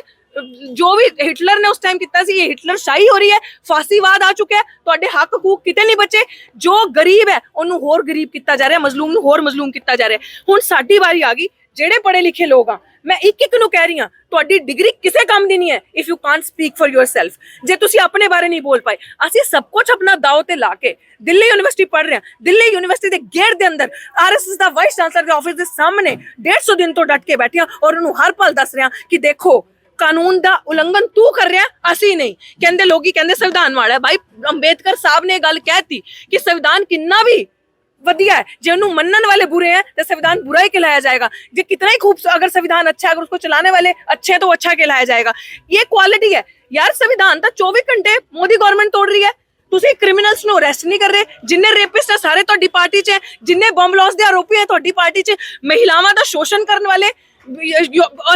ਜੋ ਵੀ ਹਿਟਲਰ ਨੇ ਉਸ ਟਾਈਮ ਕੀਤਾ ਸੀ, ਇਹ ਹਿਟਲਰ ਸ਼ਾਹੀ ਹੋ ਰਹੀ ਹੈ ਫਾਸੀਵਾਦ ਆ ਚੁੱਕਿਆ ਤੁਹਾਡੇ ਹੱਕ ਹਕੂਕ ਕਿਤੇ ਨਹੀਂ ਬਚੇ। ਜੋ ਗਰੀਬ ਹੈ, ਉਹਨੂੰ ਹੋਰ ਗਰੀਬ ਕੀਤਾ ਜਾ ਰਿਹਾ, ਮਜ਼ਲੂਮ ਨੂੰ ਹੋਰ ਮਜ਼ਲੂਮ ਕੀਤਾ ਜਾ ਰਿਹਾ ਹੁਣ ਸਾਡੀ ਵਾਰੀ ਆ ਗਈ, ਜਿਹੜੇ ਪੜ੍ਹੇ ਲਿਖੇ ਲੋਕ ਆ, ਮੈਂ ਇੱਕ ਇੱਕ ਨੂੰ ਕਹਿ ਰਹੀ ਹਾਂ, ਤੁਹਾਡੀ ਡਿਗਰੀ ਕਿਸੇ ਕੰਮ ਦੀ ਨਹੀਂ ਹੈ if you can't speak for yourself ਜੇ ਤੁਸੀਂ ਆਪਣੇ ਬਾਰੇ ਨਹੀਂ ਬੋਲ ਪਾਏ, ਅਸੀਂ ਸਭ ਕੁਝ ਆਪਣਾ ਦਾਅ ਤੇ ਲਾ ਕੇ ਦਿੱਲੀ ਯੂਨੀਵਰਸਿਟੀ ਪੜ੍ਹ ਰਹੇ ਹਾਂ। ਦਿੱਲੀ ਯੂਨੀਵਰਸਿਟੀ ਦੇ ਗੇਟ ਦੇ ਅੰਦਰ ਆਰਐਸਐਸ ਦਾ ਵਾਈਸ ਚਾਂਸਲਰ ਦੇ ਆਫਿਸ ਦੇ ਸਾਹਮਣੇ 150 ਦਿਨ ਤੋਂ ਡਟ ਕੇ ਬੈਠੇ ਹਾਂ ਔਰ ਉਹਨੂੰ ਹਰ ਪਲ ਦੱਸ ਰਹੇ ਹਾਂ ਕਿ ਦੇਖੋ ਕਾਨੂੰਨ ਦਾ ਉਲੰਘਣ ਤੂੰ ਕਰ ਰਿਹਾ ਅਸੀਂ ਨਹੀਂ ਕਹਿੰਦੇ ਲੋਕੀ ਕਹਿੰਦੇ ਸੰਵਿਧਾਨ ਵਾਲਾ ਹੈ ਭਾਈ ਅੰਬੇਦਕਰ ਸਾਹਿਬ ਨੇ ਇਹ ਗੱਲ ਕਹਿਤੀ ਕਿ ਸੰਵਿਧਾਨ ਕਿੰਨਾ ਵੀ ਵਧੀਆ है जे उन्हें मनन वाले बुरे हैं तो संविधान बुरा ही कहलाया जाएगा जे कितना ही खूब अगर संविधान अच्छा है अगर उसको चलाने वाले अच्छे हैं तो वो अच्छा कहलाया जाएगा ये क्वालिटी है यार संविधान तो 24 घंटे मोदी गवर्नमेंट तोड़ रही है ਤੁਸੀਂ ਕ੍ਰਿਮੀਨਲਸ ਨੂੰ ਅਰੈਸਟ ਨਹੀਂ ਕਰ ਰਹੇ ਜਿੰਨੇ ਰੇਪਿਸਟ ਆ ਸਾਰੇ ਤੁਹਾਡੀ ਪਾਰਟੀ 'ਚ ਹੈ ਜਿੰਨੇ ਬੰਬ ਲਾਸ ਦੇ ਆਰੋਪੀ ਹੈ ਤੁਹਾਡੀ ਪਾਰਟੀ 'ਚ ਮਹਿਲਾਵਾਂ ਦਾ ਸ਼ੋਸ਼ਣ ਕਰਨ ਵਾਲੇ ਯ- ਯ- ਅਹ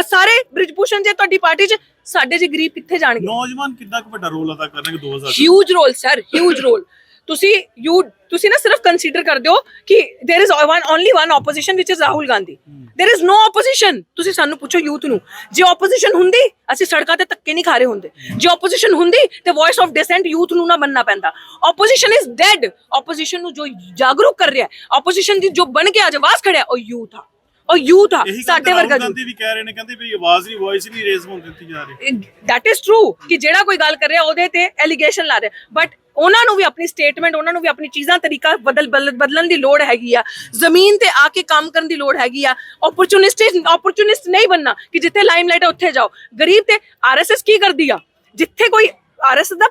ਸਾਰੇ ਬ੍ਰਿਜਭੂਸ਼ਣ ਜੇ ਤੁਹਾਡੀ ਪਾਰਟੀ 'ਚ ਸਾਡੇ ਜੇ ਗਰੀਬ ਕਿੱਥੇ ਜਾਣਗੇ ਨੌਜਵਾਨ ਕਿੰਨਾ ਕੁ ਵੱਡਾ ਰੋਲ ਅਦਾ ਕਰਨਗੇ 2000 huge role sir huge role ਤੁਸੀਂ ਯੂ ਤੁਸੀਂ ਨਾ ਸਿਰਫ ਕੰਸੀਡਰ ਕਰਦੇ ਹੋ ਕਿ there is one only one opposition which is Rahul Gandhi there is no opposition ਤੁਸੀਂ ਸਾਨੂੰ ਪੁੱਛੋ ਯੂਥ ਨੂੰ ਜੇ ਆਪੋਜੀਸ਼ਨ ਹੁੰਦੀ ਅਸੀਂ ਸੜਕਾਂ ਤੇ ਧੱਕੇ ਨਹੀਂ ਖਾ ਰਹੇ ਹੁੰਦੇ ਜੇ ਆਪੋਜੀਸ਼ਨ ਹੁੰਦੀ ਤੇ ਵੌਇਸ ਆਫ ਡਿਸੈਂਟ ਯੂਥ ਨੂੰ ਨਾ ਬੰਨਣਾ ਪੈਂਦਾ ਆਪੋਜੀਸ਼ਨ ਇਜ਼ ਡੈਡ ਆਪੋਜੀਸ਼ਨ ਨੂੰ ਜੋ ਜਾਗਰੂਕ ਕਰ ਰਿਹਾ ਆਪੋਜੀਸ਼ਨ ਦੀ ਜੋ ਬਣ ਕੇ ਅੱਜ ਆਵਾਜ਼ ਖੜਿਆ ਉਹ ਯੂਥ ਆ ਉਹ ਯੂਥ ਆ ਸਾਡੇ ਵਰਗਾ youth। ਵੀ ਕਹਿ ਰਹੇ ਨੇ ਕਹਿੰਦੇ ਵੀ ਆਵਾਜ਼ ਨਹੀਂ ਵੌਇਸ ਨਹੀਂ ਰੇਜ਼ ਹੋਣ ਦਿੱਤੀ ਜਾ ਰਹੀ। ਦੈਟ ਇਜ਼ ਟਰੂ ਕਿ ਜਿਹੜਾ ਕੋਈ ਗੱਲ ਕਰ ਰਿਹਾ ਉਹਦੇ ਤੇ ਐਲੀਗੇਸ਼ਨ ਲਾ ਰਿਹਾ। ਬਟ ਉਹਨਾਂ ਨੂੰ ਵੀ ਆਪਣੀ ਸਟੇਟਮੈਂਟ ਉਹਨਾਂ ਨੂੰ ਵੀ ਆਪਣੀ ਚੀਜ਼ਾਂ ਤਰੀਕਾ ਬਦਲ ਬਦਲ- ਬਦਲਣ ਦੀ ਲੋੜ ਹੈਗੀ ਆ। ਜ਼ਮੀਨ ਤੇ ਆ ਕੇ ਕੰਮ ਕਰਨ ਦੀ ਲੋੜ ਹੈਗੀ ਆ। ਓਪਰਚੁਨਿਸਟ ਓਪਰਚੁਨਿਸਟ ਨਹੀਂ ਬੰਨਾ ਕਿ ਜਿੱਥੇ ਲਾਈਮਲਾਈਟ ਹੈ ਉੱਥੇ ਜਾਓ। ਗਰੀਬ ਤੇ ਆਰਐਸਐਸ ਕੀ ਕਰਦੀ ਆ? ਜਿੱਥੇ ਕੋਈ ਆਰਐਸਐਸ ਦਾ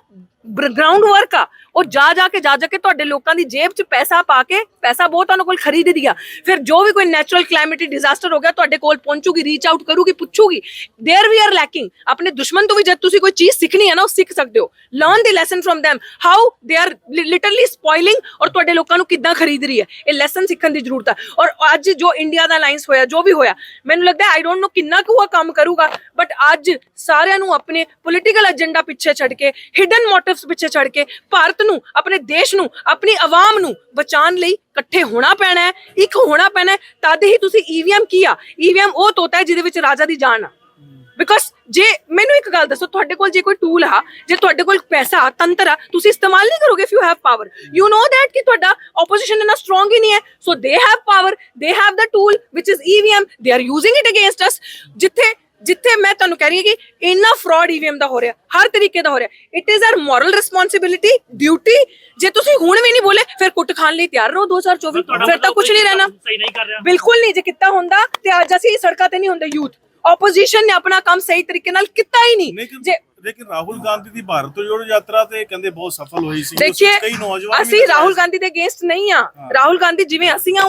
ਗਰਾਊਂਡ ਵਰਕ ਆ ਉਹ ਜਾ ਜਾ ਕੇ ਜਾ ਜਾ ਕੇ ਤੁਹਾਡੇ ਲੋਕਾਂ ਦੀ ਜੇਬ 'ਚ ਪੈਸਾ ਪਾ ਕੇ ਪੈਸਾ ਬਹੁਤ ਉਹਨਾਂ ਕੋਲ ਖਰੀਦਦੀ ਆ ਫਿਰ ਜੋ ਵੀ ਕੋਈ ਨੈਚੁਰਲ ਕਲਾਈਮੇਟੀ ਡਿਜ਼ਾਸਟਰ ਹੋ ਗਿਆ ਤੁਹਾਡੇ ਕੋਲ ਪਹੁੰਚੂਗੀ ਰੀਚ ਆਊਟ ਕਰੂਗੀ ਪੁੱਛੂਗੀ देयर ਵੀ ਆਰ ਲੈਕਿੰਗ ਆਪਣੇ ਦੁਸ਼ਮਣ ਤੋਂ ਵੀ ਜਦ ਤੁਸੀਂ ਕੋਈ ਚੀਜ਼ ਸਿੱਖਣੀ ਹੈ ਨਾ ਉਹ ਸਿੱਖ ਸਕਦੇ ਹੋ learn the lesson from them how they are literally spoiling ਔਰ ਤੁਹਾਡੇ ਲੋਕਾਂ ਨੂੰ ਕਿੱਦਾਂ ਖਰੀਦ ਰਹੀ ਹੈ ਇਹ ਲੈਸਨ ਸਿੱਖਣ ਦੀ ਜ਼ਰੂਰਤ ਹੈ ਔਰ ਅੱਜ ਜੋ ਇੰਡੀਆ ਦਾ ਅਲਾਈਅੰਸ ਹੋਇਆ ਜੋ ਵੀ ਹੋਇਆ ਮੈਨੂੰ ਲੱਗਦਾ ਆਈ ਡੋਨਟ ਨੋ ਕਿੰਨਾ ਕੁ ਉਹ ਕੰਮ ਕਰੂਗਾ ਬਟ ਅੱਜ ਸਾਰਿਆਂ ਨੂੰ ਆਪਣੇ ਪੋਲਿਟੀਕਲ ਏਜੰਡਾ ਪਿੱਛੇ ਛੱਡ ਕੇ ਹਿਡਨ ਮੋਟਿਵਸ ਪਿੱਛੇ ਛੱਡ ਕੇ ਭਾਰਤ ਨੂੰ, ਆਪਣੇ ਦੇਸ਼ ਨੂੰ, ਆਪਣੀ ਆਵਾਮ ਨੂੰ ਬਚਾਉਣ ਲਈ ਇਕੱਠੇ ਹੋਣਾ ਪੈਣਾ ਹੈ, ਇੱਕ ਹੋਣਾ ਪੈਣਾ ਹੈ, ਤਦ ਹੀ ਤੁਸੀਂ ਈਵੀਐਮ ਕੀ ਈਵੀਐਮ ਉਹ ਤੋਤਾ ਹੈ ਜਿਹਦੇ ਵਿੱਚ ਰਾਜਾ ਦੀ ਜਾਨ ਆ। ਬਿਕਾਜ਼ ਜੇ, ਮੈਨੂੰ ਇੱਕ ਗੱਲ ਦੱਸੋ, ਤੁਹਾਡੇ ਕੋਲ ਜੇ ਕੋਈ ਟੂਲ ਆ, ਜੇ ਤੁਹਾਡੇ ਕੋਲ ਪੈਸਾ, ਤੰਤਰ ਆ, ਤੁਸੀਂ ਇਸਤੇਮਾਲ ਨਹੀਂ ਕਰੋਗੇ if you have power you know that ਕਿ ਤੁਹਾਡਾ ਆਪੋਜੀਸ਼ਨ ਇਨਾ ਸਟਰੋਂਗ ਹੀ ਨਹੀਂ ਹੈ। So they have power they have the tool which is EVM they are using it against us ਜਿੱਥੇ ਜਿੱਥੇ ਮੈਂ ਤੁਹਾਨੂੰ ਕਹਿ ਰਹੀ ਹਾਂ ਕਿ ਇੰਨਾ ਫਰਾਡ ਈਵੀਐਮ ਦਾ ਹੋ ਰਿਹਾ ਹਰ ਤਰੀਕੇ ਦਾ ਹੋ ਰਿਹਾ। It is our moral responsibility duty ਜੇ ਤੁਸੀਂ ਹੁਣ ਵੀ ਨਹੀਂ ਬੋਲੇ ਫਿਰ ਕੁੱਟ ਖਾਣ ਲਈ ਤਿਆਰ ਰਹੋ 2024 ਫਿਰ ਤਾਂ ਕੁਝ ਨਹੀਂ ਰਹਿਣਾ। ਸਹੀ ਨਹੀਂ ਕਰ ਰਿਹਾ। ਬਿਲਕੁਲ ਨਹੀਂ ਜੇ ਕੀਤਾ ਹੁੰਦਾ ਤੇ ਅੱਜ ਅਸੀਂ ਸੜਕਾਂ ਤੇ ਨਹੀਂ ਹੁੰਦੇ ਯੂਥ ਆਪੋਜੀਸ਼ਨ ਨੇ ਆਪਣਾ ਕੰਮ ਸਹੀ ਤਰੀਕੇ ਨਾਲ ਕੀਤਾ ਹੀ ਨਹੀਂ। ਲੇਕਿਨ ਜੇ ਲੇਕਿਨ ਰਾਹੁਲ ਗਾਂਧੀ ਦੀ ਭਾਰਤ ਜੋੜੋ ਯਾਤਰਾ ਤੇ ਕਹਿੰਦੇ ਬਹੁਤ ਸਫਲ ਹੋਈ ਸੀ। ਦੇਖਿਏ ਕਈ ਨੌਜਵਾਨ ਅਸੀਂ ਰਾਹੁਲ। ਗਾਂਧੀ ਦੇ ਅਗੇਂਸਟ ਨਹੀਂ ਆ। ਰਾਹੁਲ ਗਾਂਧੀ ਜਿਵੇਂ ਅਸੀਂ ਆ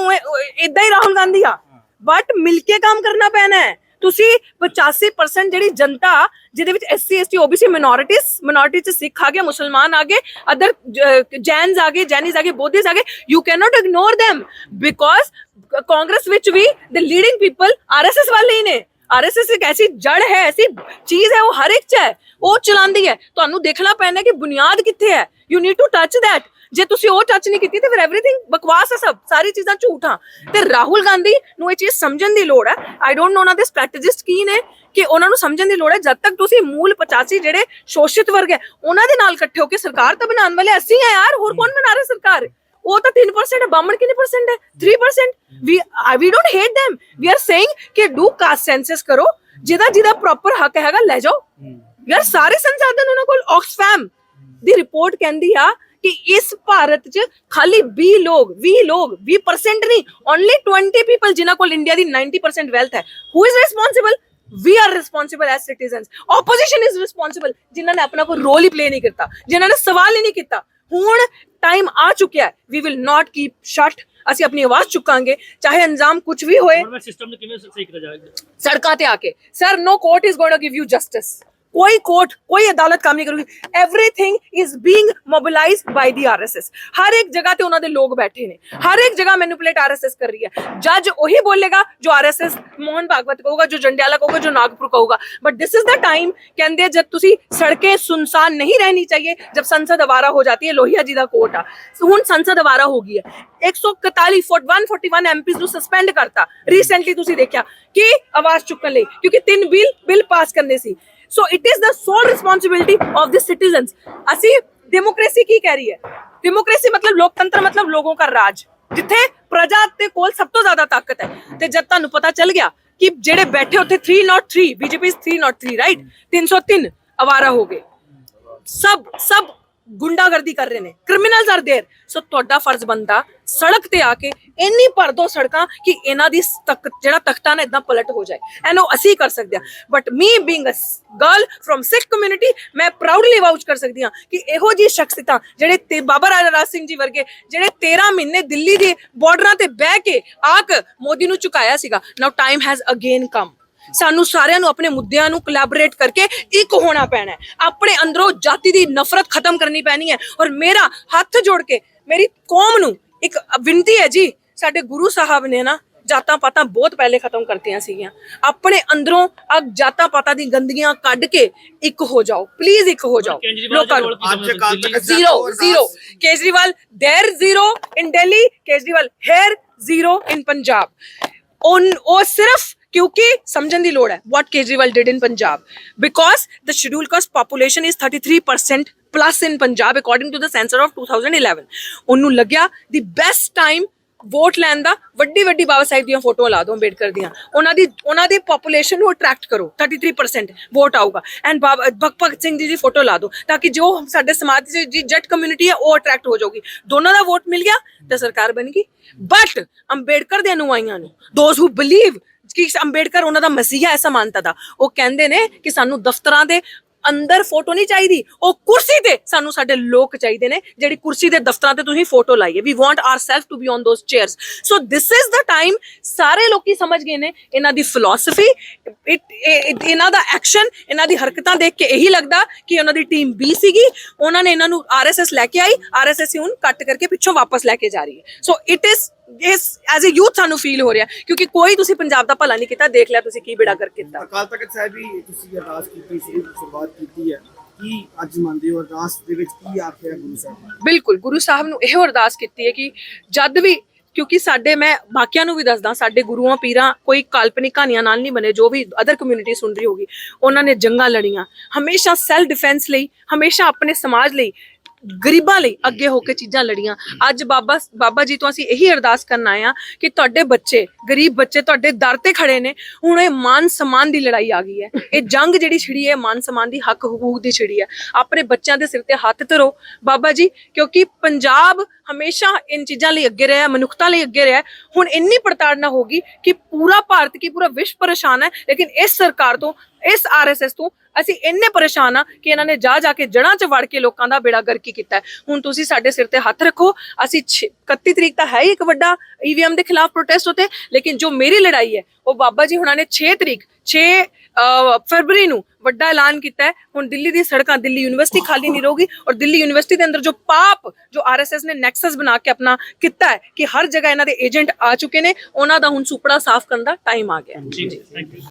ਇਦਾਂ ਹੀ ਰਾਹੁਲ ਗਾਂਧੀ ਆ। ਬਟ ਮਿਲ ਕੇ ਕੰਮ ਕਰਨਾ ਪੈਣਾ ਹੈ। ਤੁਸੀਂ 85% ਜਿਹੜੀ ਜਨਤਾ ਜਿਹਦੇ ਵਿੱਚ SC ST OBC minorities minority ਚ ਸਿੱਖ ਆ ਗਏ, ਮੁਸਲਮਾਨ ਆ ਗਏ ਅਦਰ ਜੈਨਸ ਆ ਗਏ, ਜੈਨੀਜ਼ ਆ ਗਏ, ਬੋਧੀਜ਼ ਆ ਗਏ you can not ignore them because Congress ਵਿੱਚ ਵੀ ਦ ਲੀਡਿੰਗ ਪੀਪਲ ਆਰਐਸਐਸ ਵਾਲੇ ਹੀ ਨੇ। ਆਰਐਸਐਸ ਇੱਕ ਐਸੀ ਜੜ ਹੈ, ਐਸੀ ਚੀਜ਼ ਹੈ, ਉਹ ਹਰ ਇੱਕ ਚ ਹੈ, ਉਹ ਚਲਾਉਂਦੀ ਹੈ। ਤੁਹਾਨੂੰ ਦੇਖਣਾ ਪੈਣਾ ਕਿ ਬੁਨਿਆਦ ਕਿੱਥੇ ਹੈ। You need to touch that ਜੇ ਤੁਸੀਂ ਉਹ ਟੱਚ ਨਹੀਂ ਕੀਤੀ ਤੇ ਫਿਰ ਐਵਰੀਥਿੰਗ ਬਕਵਾਸ ਹੈ ਸਭ ਸਾਰੀ ਚੀਜ਼ਾਂ ਝੂਠਾਂ ਤੇ ਰਾਹੁਲ ਗਾਂਧੀ ਨੂੰ ਇਹ ਚੀਜ਼ ਸਮਝਣ ਦੀ ਲੋੜ ਹੈ। ਆਈ ਡੋਨਟ ਨੋ ਉਹਨਾਂ ਦੇ ਸਟ੍ਰੈਟਜਿਸਟ ਕੀ ਨੇ ਕਿ ਉਹਨਾਂ ਨੂੰ ਸਮਝਣ ਦੀ ਲੋੜ ਹੈ। ਜਦ ਤੱਕ ਤੁਸੀਂ ਮੂਲ 85 ਜਿਹੜੇ ਸ਼ੋਸ਼ਿਤ ਵਰਗ ਹੈ ਉਹਨਾਂ ਦੇ ਨਾਲ ਇਕੱਠੇ ਹੋ ਕੇ ਸਰਕਾਰ ਤਾਂ ਬਣਾਉਣ ਵਾਲੇ ਅਸੀਂ ਆ ਯਾਰ ਹੋਰ ਕੌਣ ਬਣਾ ਰਿਹਾ ਸਰਕਾਰ? ਉਹ ਤਾਂ 3% ਹੈ ਬਾਮਣ ਕਿੰਨੇ ਪਰਸੈਂਟ ਹੈ? 3% we we don't hate them. We are saying ਕਿ ਡੂ ਕਾਸਟ ਸੈਂਸਸ ਕਰੋ। ਜਿਹਦਾ ਜਿਹਦਾ ਪ੍ਰੋਪਰ ਹੱਕ ਹੈਗਾ ਲੈ ਜਾਓ। ਯਾਰ ਸਾਰੇ ਸੰਸਾਧਨ ਉਹਨਾਂ ਕੋਲ ਆਕਸਫੈਮ ਦੀ ਰਿਪੋਰਟ ਕਹਿੰਦੀ ਆ ਕਿ ਇਸ ਭਾਰਤ 'ਚ ਖਾਲੀ 20 ਲੋਕ 20 ਲੋਕ 20% ਨਹੀਂ ਓਨਲੀ 20 ਪੀਪਲ ਜਿਨ੍ਹਾਂ ਕੋਲ ਇੰਡੀਆ ਦੀ 90% ਵੈਲਥ ਹੈ who is responsible we are responsible as citizens opposition is responsible ਜਿਨ੍ਹਾਂ ਨੇ ਆਪਣਾ ਕੋਈ ਰੋਲ ਹੀ ਪਲੇ ਨਹੀਂ ਕੀਤਾ ਜਿਨ੍ਹਾਂ ਨੇ ਸਵਾਲ ਹੀ ਨਹੀਂ ਕੀਤਾ ਹੁਣ ਟਾਈਮ ਆ ਚੁੱਕਿਆ ਹੈ we will not keep shut ਅਸੀਂ ਆਪਣੀ ਆਵਾਜ਼ ਚੁੱਕਾਂਗੇ ਚਾਹੇ ਅੰਜਾਮ ਕੁਝ ਵੀ ਹੋਏ ਗਵਰਨਮੈਂਟ ਸਿਸਟਮ ਨੂੰ ਕਿਵੇਂ ਸਹੀ ਕੀਤਾ ਜਾਏਗਾ ਸੜਕਾਂ ਤੇ ਆ ਕੇ sir no court is going to give you justice कोई कोर्ट कोई अदालत काम नहीं ਕਰੂਗੀ। Everything is being mobilised by the RSS ਹਰ ਇੱਕ ਜਗ੍ਹਾ ਤੇ ਉਹਨਾਂ ਦੇ ਲੋਕ ਬੈਠੇ ਨੇ। ਹਰ ਇੱਕ ਜਗ੍ਹਾ ਮੈਨੂਪਲੇਟ ਆਰਐਸਐਸ ਕਰ ਰਹੀ ਹੈ। ਜੱਜ ਉਹੀ ਬੋਲੇਗਾ ਜੋ ਆਰਐਸਐਸ ਮੋਹਨ ਭਾਗਵਤ ਕਹੂਗਾ, ਜੋ ਜੰਡਿਆਲਾ ਕਹੂਗਾ, ਜੋ ਨਾਗਪੁਰ ਕਹੂਗਾ। But this is the time ਕਹਿੰਦੇ ਜਦ ਤੁਸੀਂ ਸੜਕੇ ਸੁਨਸਾਨ ਨਹੀਂ ਰਹਿਣੀ ਚਾਹੀਏ, ਜਦ ਸੰਸਦ ਅਵਾਰਾ ਹੋ ਜਾਂਦੀ ਹੈ, ਲੋਹੀਆ ਜੀ ਦਾ ਕੋਰਟ ਆ। ਹੁਣ ਸੰਸਦ ਅਵਾਰਾ ਹੋ ਗਈ ਹੈ। 141 141 ਐਮਪੀਸ ਨੂੰ ਸਸਪੈਂਡ ਕਰਤਾ। ਰੀਸੈਂਟਲੀ ਤੁਸੀਂ ਦੇਖਿਆ ਕਿ ਆਵਾਜ਼ ਚੁੱਕਣ ਲਈ, ਕਿਉਂਕਿ ਤਿੰਨ ਬਿੱਲ ਬਿੱਲ ਪਾਸ ਕਰਨੇ ਸੀ। So it is the sole responsibility of the citizens ਅਸੀਂ ਡੈਮੋਕ੍ਰੇਸੀ ਕੀ ਕਹਿ ਰਹੀ ਹੈ ਡੈਮੋਕ੍ਰੇਸੀ ਮਤਲਬ ਲੋਕਤੰਤਰ ਮਤਲਬ ਲੋਗੋਂ ਦਾ ਰਾਜ ਜਿੱਥੇ ਪ੍ਰਜਾ ਦੇ ਕੋਲ ਸਭ ਤੋਂ ਜ਼ਿਆਦਾ ਤਾਕਤ ਹੈ ਤੇ ਜਦ ਤੁਹਾਨੂੰ ਪਤਾ ਚੱਲ ਗਿਆ ਕਿ ਜਿਹੜੇ ਬੈਠੇ ਉੱਥੇ 303 ਬੀਜੇਪੀ 303 ਰਾਈਟ 303 ਅਵਾਰਾ ਹੋ ਗਏ ਸਭ ਸਭ ਗੁੰਡਾਗਰਦੀ ਕਰ ਰਹੇ ਨੇ ਕ੍ਰਿਮੀਨਲਸ ਆਰ देयर ਸੋ ਤੁਹਾਡਾ ਫਰਜ਼ ਬੰਦਾ ਸੜਕ ਤੇ ਆ ਕੇ ਇੰਨੀ ਭਰ ਦੋ ਸੜਕਾਂ ਕਿ ਇਹਨਾਂ ਦੀ ਤਖ- ਜਿਹੜਾ ਤਖਤਾ ਨਾ ਇਦਾਂ ਪਲਟ ਹੋ ਜਾਏ ਐਨੋ ਅਸੀਂ ਕਰ ਸਕਦੇ ਹਾਂ but me being a girl from Sikh community ਮੈਂ ਪ੍ਰਾਊਡਲੀ ਵਾਊਚ ਕਰ ਸਕਦੀ ਹਾਂ ਕਿ ਇਹੋ ਜੀ ਸ਼ਖਸੀਅਤਾਂ ਜਿਹੜੇ ਤੇ ਬਾਬਾ ਰਾਜਾ ਰਾਜ ਸਿੰਘ ਜੀ ਵਰਗੇ ਜਿਹੜੇ 13 ਮਹੀਨੇ ਦਿੱਲੀ ਦੇ ਬਾਰਡਰਾਂ ਤੇ ਬਹਿ ਕੇ ਆਕ ਮੋਦੀ ਨੂੰ ਝੁਕਾਇਆ ਸੀਗਾ now time has again come ਸਾਨੂੰ ਸਾਰਿਆਂ ਨੂੰ ਆਪਣੇ ਮੁੱਦਿਆਂ ਨੂੰ ਕੋਲੈਬੋਰੇਟ ਕਰਕੇ ਇੱਕ ਹੋਣਾ ਪੈਣਾ ਹੈ। ਆਪਣੇ ਅੰਦਰੋਂ ਜਾਤੀ ਦੀ ਨਫ਼ਰਤ ਖਤਮ ਕਰਨੀ ਪੈਣੀ ਹੈ ਔਰ ਮੇਰਾ ਹੱਥ ਜੋੜ ਕੇ ਮੇਰੀ ਕੌਮ ਨੂੰ ਇੱਕ ਵਿਨਤੀ ਹੈ ਜੀ ਸਾਡੇ ਗੁਰੂ ਸਾਹਿਬ ਨੇ ਨਾ ਜਾਤਾਂ ਪਾਤਾਂ ਬਹੁਤ ਪਹਿਲੇ ਖਤਮ ਕਰਤੀਆਂ ਸੀਗੀਆਂ। ਆਪਣੇ ਅੰਦਰੋਂ ਆ ਜਾਤਾਂ ਪਾਤਾਂ ਦੀ ਗੰਦਗੀਆਂ ਕੱਢ ਕੇ ਇੱਕ ਹੋ ਜਾਓ ਪਲੀਜ਼ ਇੱਕ ਹੋ ਜਾਓ। ਕੇਜਰੀਵਾਲ ਲੋਕਾਂ ਨੂੰ ਕੋਲ ਕੀ ਅੱਜ ਸਮਝਦੇ ਕੱਲ੍ਹ Delhi- here zero in punjab on ਉਹ ਸਿਰਫ ਕਿਉਂਕਿ ਸਮਝਣ ਦੀ ਲੋੜ ਹੈ what Kejriwal did in Punjab because the schedule caste population is 33% plus in punjab according to the census of 2011 ਉਹਨੂੰ ਲੱਗਿਆ the best time ਵੋਟ ਲੈਣ ਦਾ, ਵੱਡੀ ਵੱਡੀ ਬਾਬਾ ਸਾਹਿਬ ਦੀਆਂ ਫੋਟੋਆਂ ਲਾ ਦਿਓ ਅੰਬੇਡਕਰ ਦੀਆਂ। ਉਹਨਾਂ ਦੀ ਉਹਨਾਂ ਦੀ ਪੋਪੂਲੇਸ਼ਨ ਨੂੰ ਅਟਰੈਕਟ ਕਰੋ 33% ਵੋਟ ਆਊਗਾ। And Baba, Bhagat Singh ji the photo ਲਾ ਦਿਓ, ਤਾਂ ਕਿ ਜੋ ਸਾਡੇ ਸਮਾਜ ਦੀ ਜੱਟ ਕਮਿਊਨਿਟੀ ਹੈ, ਉਹ ਅਟਰੈਕਟ ਹੋ ਜਾਊਗੀ। ਦੋਨਾਂ ਦਾ ਵੋਟ ਮਿਲ ਗਿਆ ਤਾਂ ਸਰਕਾਰ ਬਣ ਗਈ। ਬਟ ਅੰਬੇਡਕਰ ਦੇ ਅਨੁਆਈਆਂ ਨੂੰ ਦੋਜ਼ ਹੂ ਬਲੀਵ ਕਿ ਅੰਬੇਡਕਰ ਉਹਨਾਂ ਦਾ ਮਸੀਹਾ ਹੈ ਸਮਾਨਤਾ ਦਾ। ਉਹ ਕਹਿੰਦੇ ਨੇ ਕਿ ਸਾਨੂੰ ਦਫ਼ਤਰਾਂ ਦੇ ਅੰਦਰ ਫੋਟੋ ਨਹੀਂ ਚਾਹੀਦੀ, ਉਹ ਕੁਰਸੀ ਤੇ ਸਾਨੂੰ ਸਾਡੇ ਲੋਕ ਚਾਹੀਦੇ ਨੇ, ਜਿਹੜੀ ਕੁਰਸੀ ਦੇ ਦਫ਼ਤਰਾਂ ਤੇ ਤੁਸੀਂ ਫੋਟੋ ਲਾਈਏ we want ourself to be on those chairs so this is the time ਸਾਰੇ ਲੋਕੀ ਸਮਝ ਗਏ ਨੇ ਇਹਨਾਂ ਦੀ ਫਿਲਾਸਫੀ ਇਹਨਾਂ ਦਾ ਐਕਸ਼ਨ ਇਹਨਾਂ ਦੀ ਹਰਕਤਾਂ ਦੇਖ ਕੇ ਇਹੀ ਲੱਗਦਾ ਕਿ ਉਹਨਾਂ ਦੀ ਟੀਮ ਬੀ ਸੀਗੀ। ਉਹਨਾਂ ਨੇ ਇਹਨਾਂ ਨੂੰ ਆਰਐਸਐਸ ਲੈ ਕੇ ਆਈ ਆਰਐਸਐਸ ਹੁਣ ਕੱਟ ਕਰਕੇ ਪਿੱਛੋਂ ਵਾਪਸ ਲੈ ਕੇ ਜਾ ਰਹੀ ਹੈ। So it is is as a youth ਸਾਨੂੰ ਫੀਲ ਹੋ ਰਿਹਾ ਕਿਉਂਕਿ ਕੋਈ ਤੁਸੀਂ ਪੰਜਾਬ ਦਾ ਭਲਾ ਨਹੀਂ ਕੀਤਾ ਦੇਖ ਲਿਆ ਤੁਸੀਂ ਕੀ ਬੇੜਾ ਕਰ ਕੀਤਾ। ਅਕਾਲ ਤਖਤ ਸਾਹਿਬ ਵੀ ਤੁਸੀਂ ਅਰਦਾਸ ਕੀਤੀ ਸੀ ਸ਼ੁਰੂਆਤ ਕੀਤੀ ਹੈ। ਕੀ ਅੱਜ ਮੰਨਦੇ ਹੋ ਅਰਦਾਸ ਦੇ ਵਿੱਚ ਕੀ ਆਖਿਆ ਗੁਰੂ ਸਾਹਿਬ? ਨੇ ਬਿਲਕੁਲ ਗੁਰੂ ਸਾਹਿਬ ਨੂੰ ਇਹੋ ਅਰਦਾਸ ਕੀਤੀ ਹੈ ਕਿ ਜਦ ਵੀ ਕਿਉਂਕਿ ਸਾਡੇ ਮੈਂ ਬਾਕੀਆਂ ਨੂੰ ਵੀ ਦੱਸਦਾ ਸਾਡੇ ਗੁਰੂਆਂ ਪੀਰਾਂ ਕੋਈ ਕਾਲਪਨਿਕ ਕਹਾਣੀਆਂ ਨਾਲ ਨਹੀਂ ਬਣੇ ਜੋ ਵੀ ਅਦਰ ਕਮਿਊਨਿਟੀ ਸੁਣ ਰਹੀ ਹੋਗੀ ਉਹਨਾਂ ਨੇ ਜੰਗਾਂ ਲੜੀਆਂ। ਹਮੇਸ਼ਾ ਸੈਲਫ ਡਿਫੈਂਸ ਲਈ ਹਮੇਸ਼ਾ ਆਪਣੇ ਸਮਾਜ ਲਈ ਗਰੀਬਾਂ ਲਈ ਅੱਗੇ ਹੋ ਕੇ ਚੀਜ਼ਾਂ ਲੜੀਆਂ। ਅੱਜ ਬਾਬਾ ਬਾਬਾ ਜੀ ਤੋਂ ਅਸੀਂ ਇਹੀ ਅਰਦਾਸ ਕਰਨ ਆਏ ਆ ਕਿ ਤੁਹਾਡੇ ਬੱਚੇ, ਗਰੀਬ ਬੱਚੇ ਤੁਹਾਡੇ ਦਰ ਤੇ ਖੜੇ ਨੇ। ਹੁਣ ਇਹ ਮਾਨ ਸਮਾਨ ਦੀ ਲੜਾਈ ਆ ਗਈ ਹੈ। ਇਹ ਜੰਗ ਜਿਹੜੀ ਛਿੜੀ ਹੈ ਮਾਨ ਸਮਾਨ ਦੀ ਹੱਕ ਹਕੂਕ ਦੀ ਛਿੜੀ ਹੈ। ਆਪਣੇ ਬੱਚਿਆਂ ਦੇ ਸਿਰ ਤੇ ਹੱਥ ਧਰੋ। ਬਾਬਾ ਜੀ, ਕਿਉਂਕਿ ਪੰਜਾਬ ਹਮੇਸ਼ਾ ਇਨ ਚੀਜ਼ਾਂ ਲਈ ਅੱਗੇ ਰਿਹਾ ਮਨੁੱਖਤਾ ਲਈ ਅੱਗੇ ਰਿਹਾ ਹੁਣ ਇੰਨੀ ਪ੍ਰਤਾੜਨਾ ਹੋਗੀ ਕਿ ਪੂਰਾ ਭਾਰਤ ਕੀ ਪੂਰਾ ਵਿਸ਼ਵ ਪਰੇਸ਼ਾਨ ਹੈ। ਲੇਕਿਨ ਇਸ ਸਰਕਾਰ ਤੋਂ, ਇਸ ਆਰਐਸਐਸ ਤੋਂ ਅਸੀਂ ਇੰਨੇ ਪਰੇਸ਼ਾਨ ਆ ਕਿ ਇਹਨਾਂ ਨੇ ਜਾ ਜਾ ਕੇ ਜੜਾਂ 'ਚ ਵੜ ਕੇ ਲੋਕਾਂ ਦਾ ਬੇੜਾ ਗਰਕੀ ਕੀਤਾ। ਹੁਣ ਤੁਸੀਂ ਸਾਡੇ ਸਿਰ ਤੇ ਹੱਥ ਰੱਖੋ, ਅਸੀਂ ਛੇ- 31 ਤਰੀਕ ਤਾਂ ਹੈ ਹੀ ਇੱਕ ਵੱਡਾ ਈਵੀਐਮ ਦੇ ਖਿਲਾਫ ਪ੍ਰੋਟੈਸਟ ਹੋਤੇ ਲੇਕਿਨ ਜੋ ਮੇਰੀ ਲੜਾਈ ਹੈ, ਉਹ ਬਾਬਾ ਜੀ ਹੁਣਾਂ ਨੇ 6 ਤਰੀਕ 6 ਫਰਵਰੀ ਨੂੰ ਵੱਡਾ ਐਲਾਨ ਕੀਤਾ ਹੈ। ਹੁਣ ਦਿੱਲੀ ਦੀ ਸੜਕਾਂ, ਦਿੱਲੀ ਯੂਨੀਵਰਸਿਟੀ ਖਾਲੀ ਨਹੀਂ ਰਹੂਗੀ ਔਰ ਦਿੱਲੀ ਯੂਨੀਵਰਸਿਟੀ ਦੇ ਅੰਦਰ ਜੋ ਪਾਪ, ਜੋ ਆਰਐਸਐਸ ਨੇ ਨੈਕਸਸ ਬਣਾ ਕੇ ਆਪਣਾ ਕੀਤਾ ਹੈ ਕਿ ਹਰ ਜਗ੍ਹਾ ਇਹਨਾਂ ਦੇ ਏਜੰਟ ਆ ਚੁੱਕੇ ਨੇ, ਉਹਨਾਂ ਦਾ ਹੁਣ ਸੁਪੜਾ ਸਾਫ਼ ਕਰਨ ਦਾ ਟਾਈਮ ਆ ਗਿਆ। ਜੀ ਥੈਂਕ ਯੂ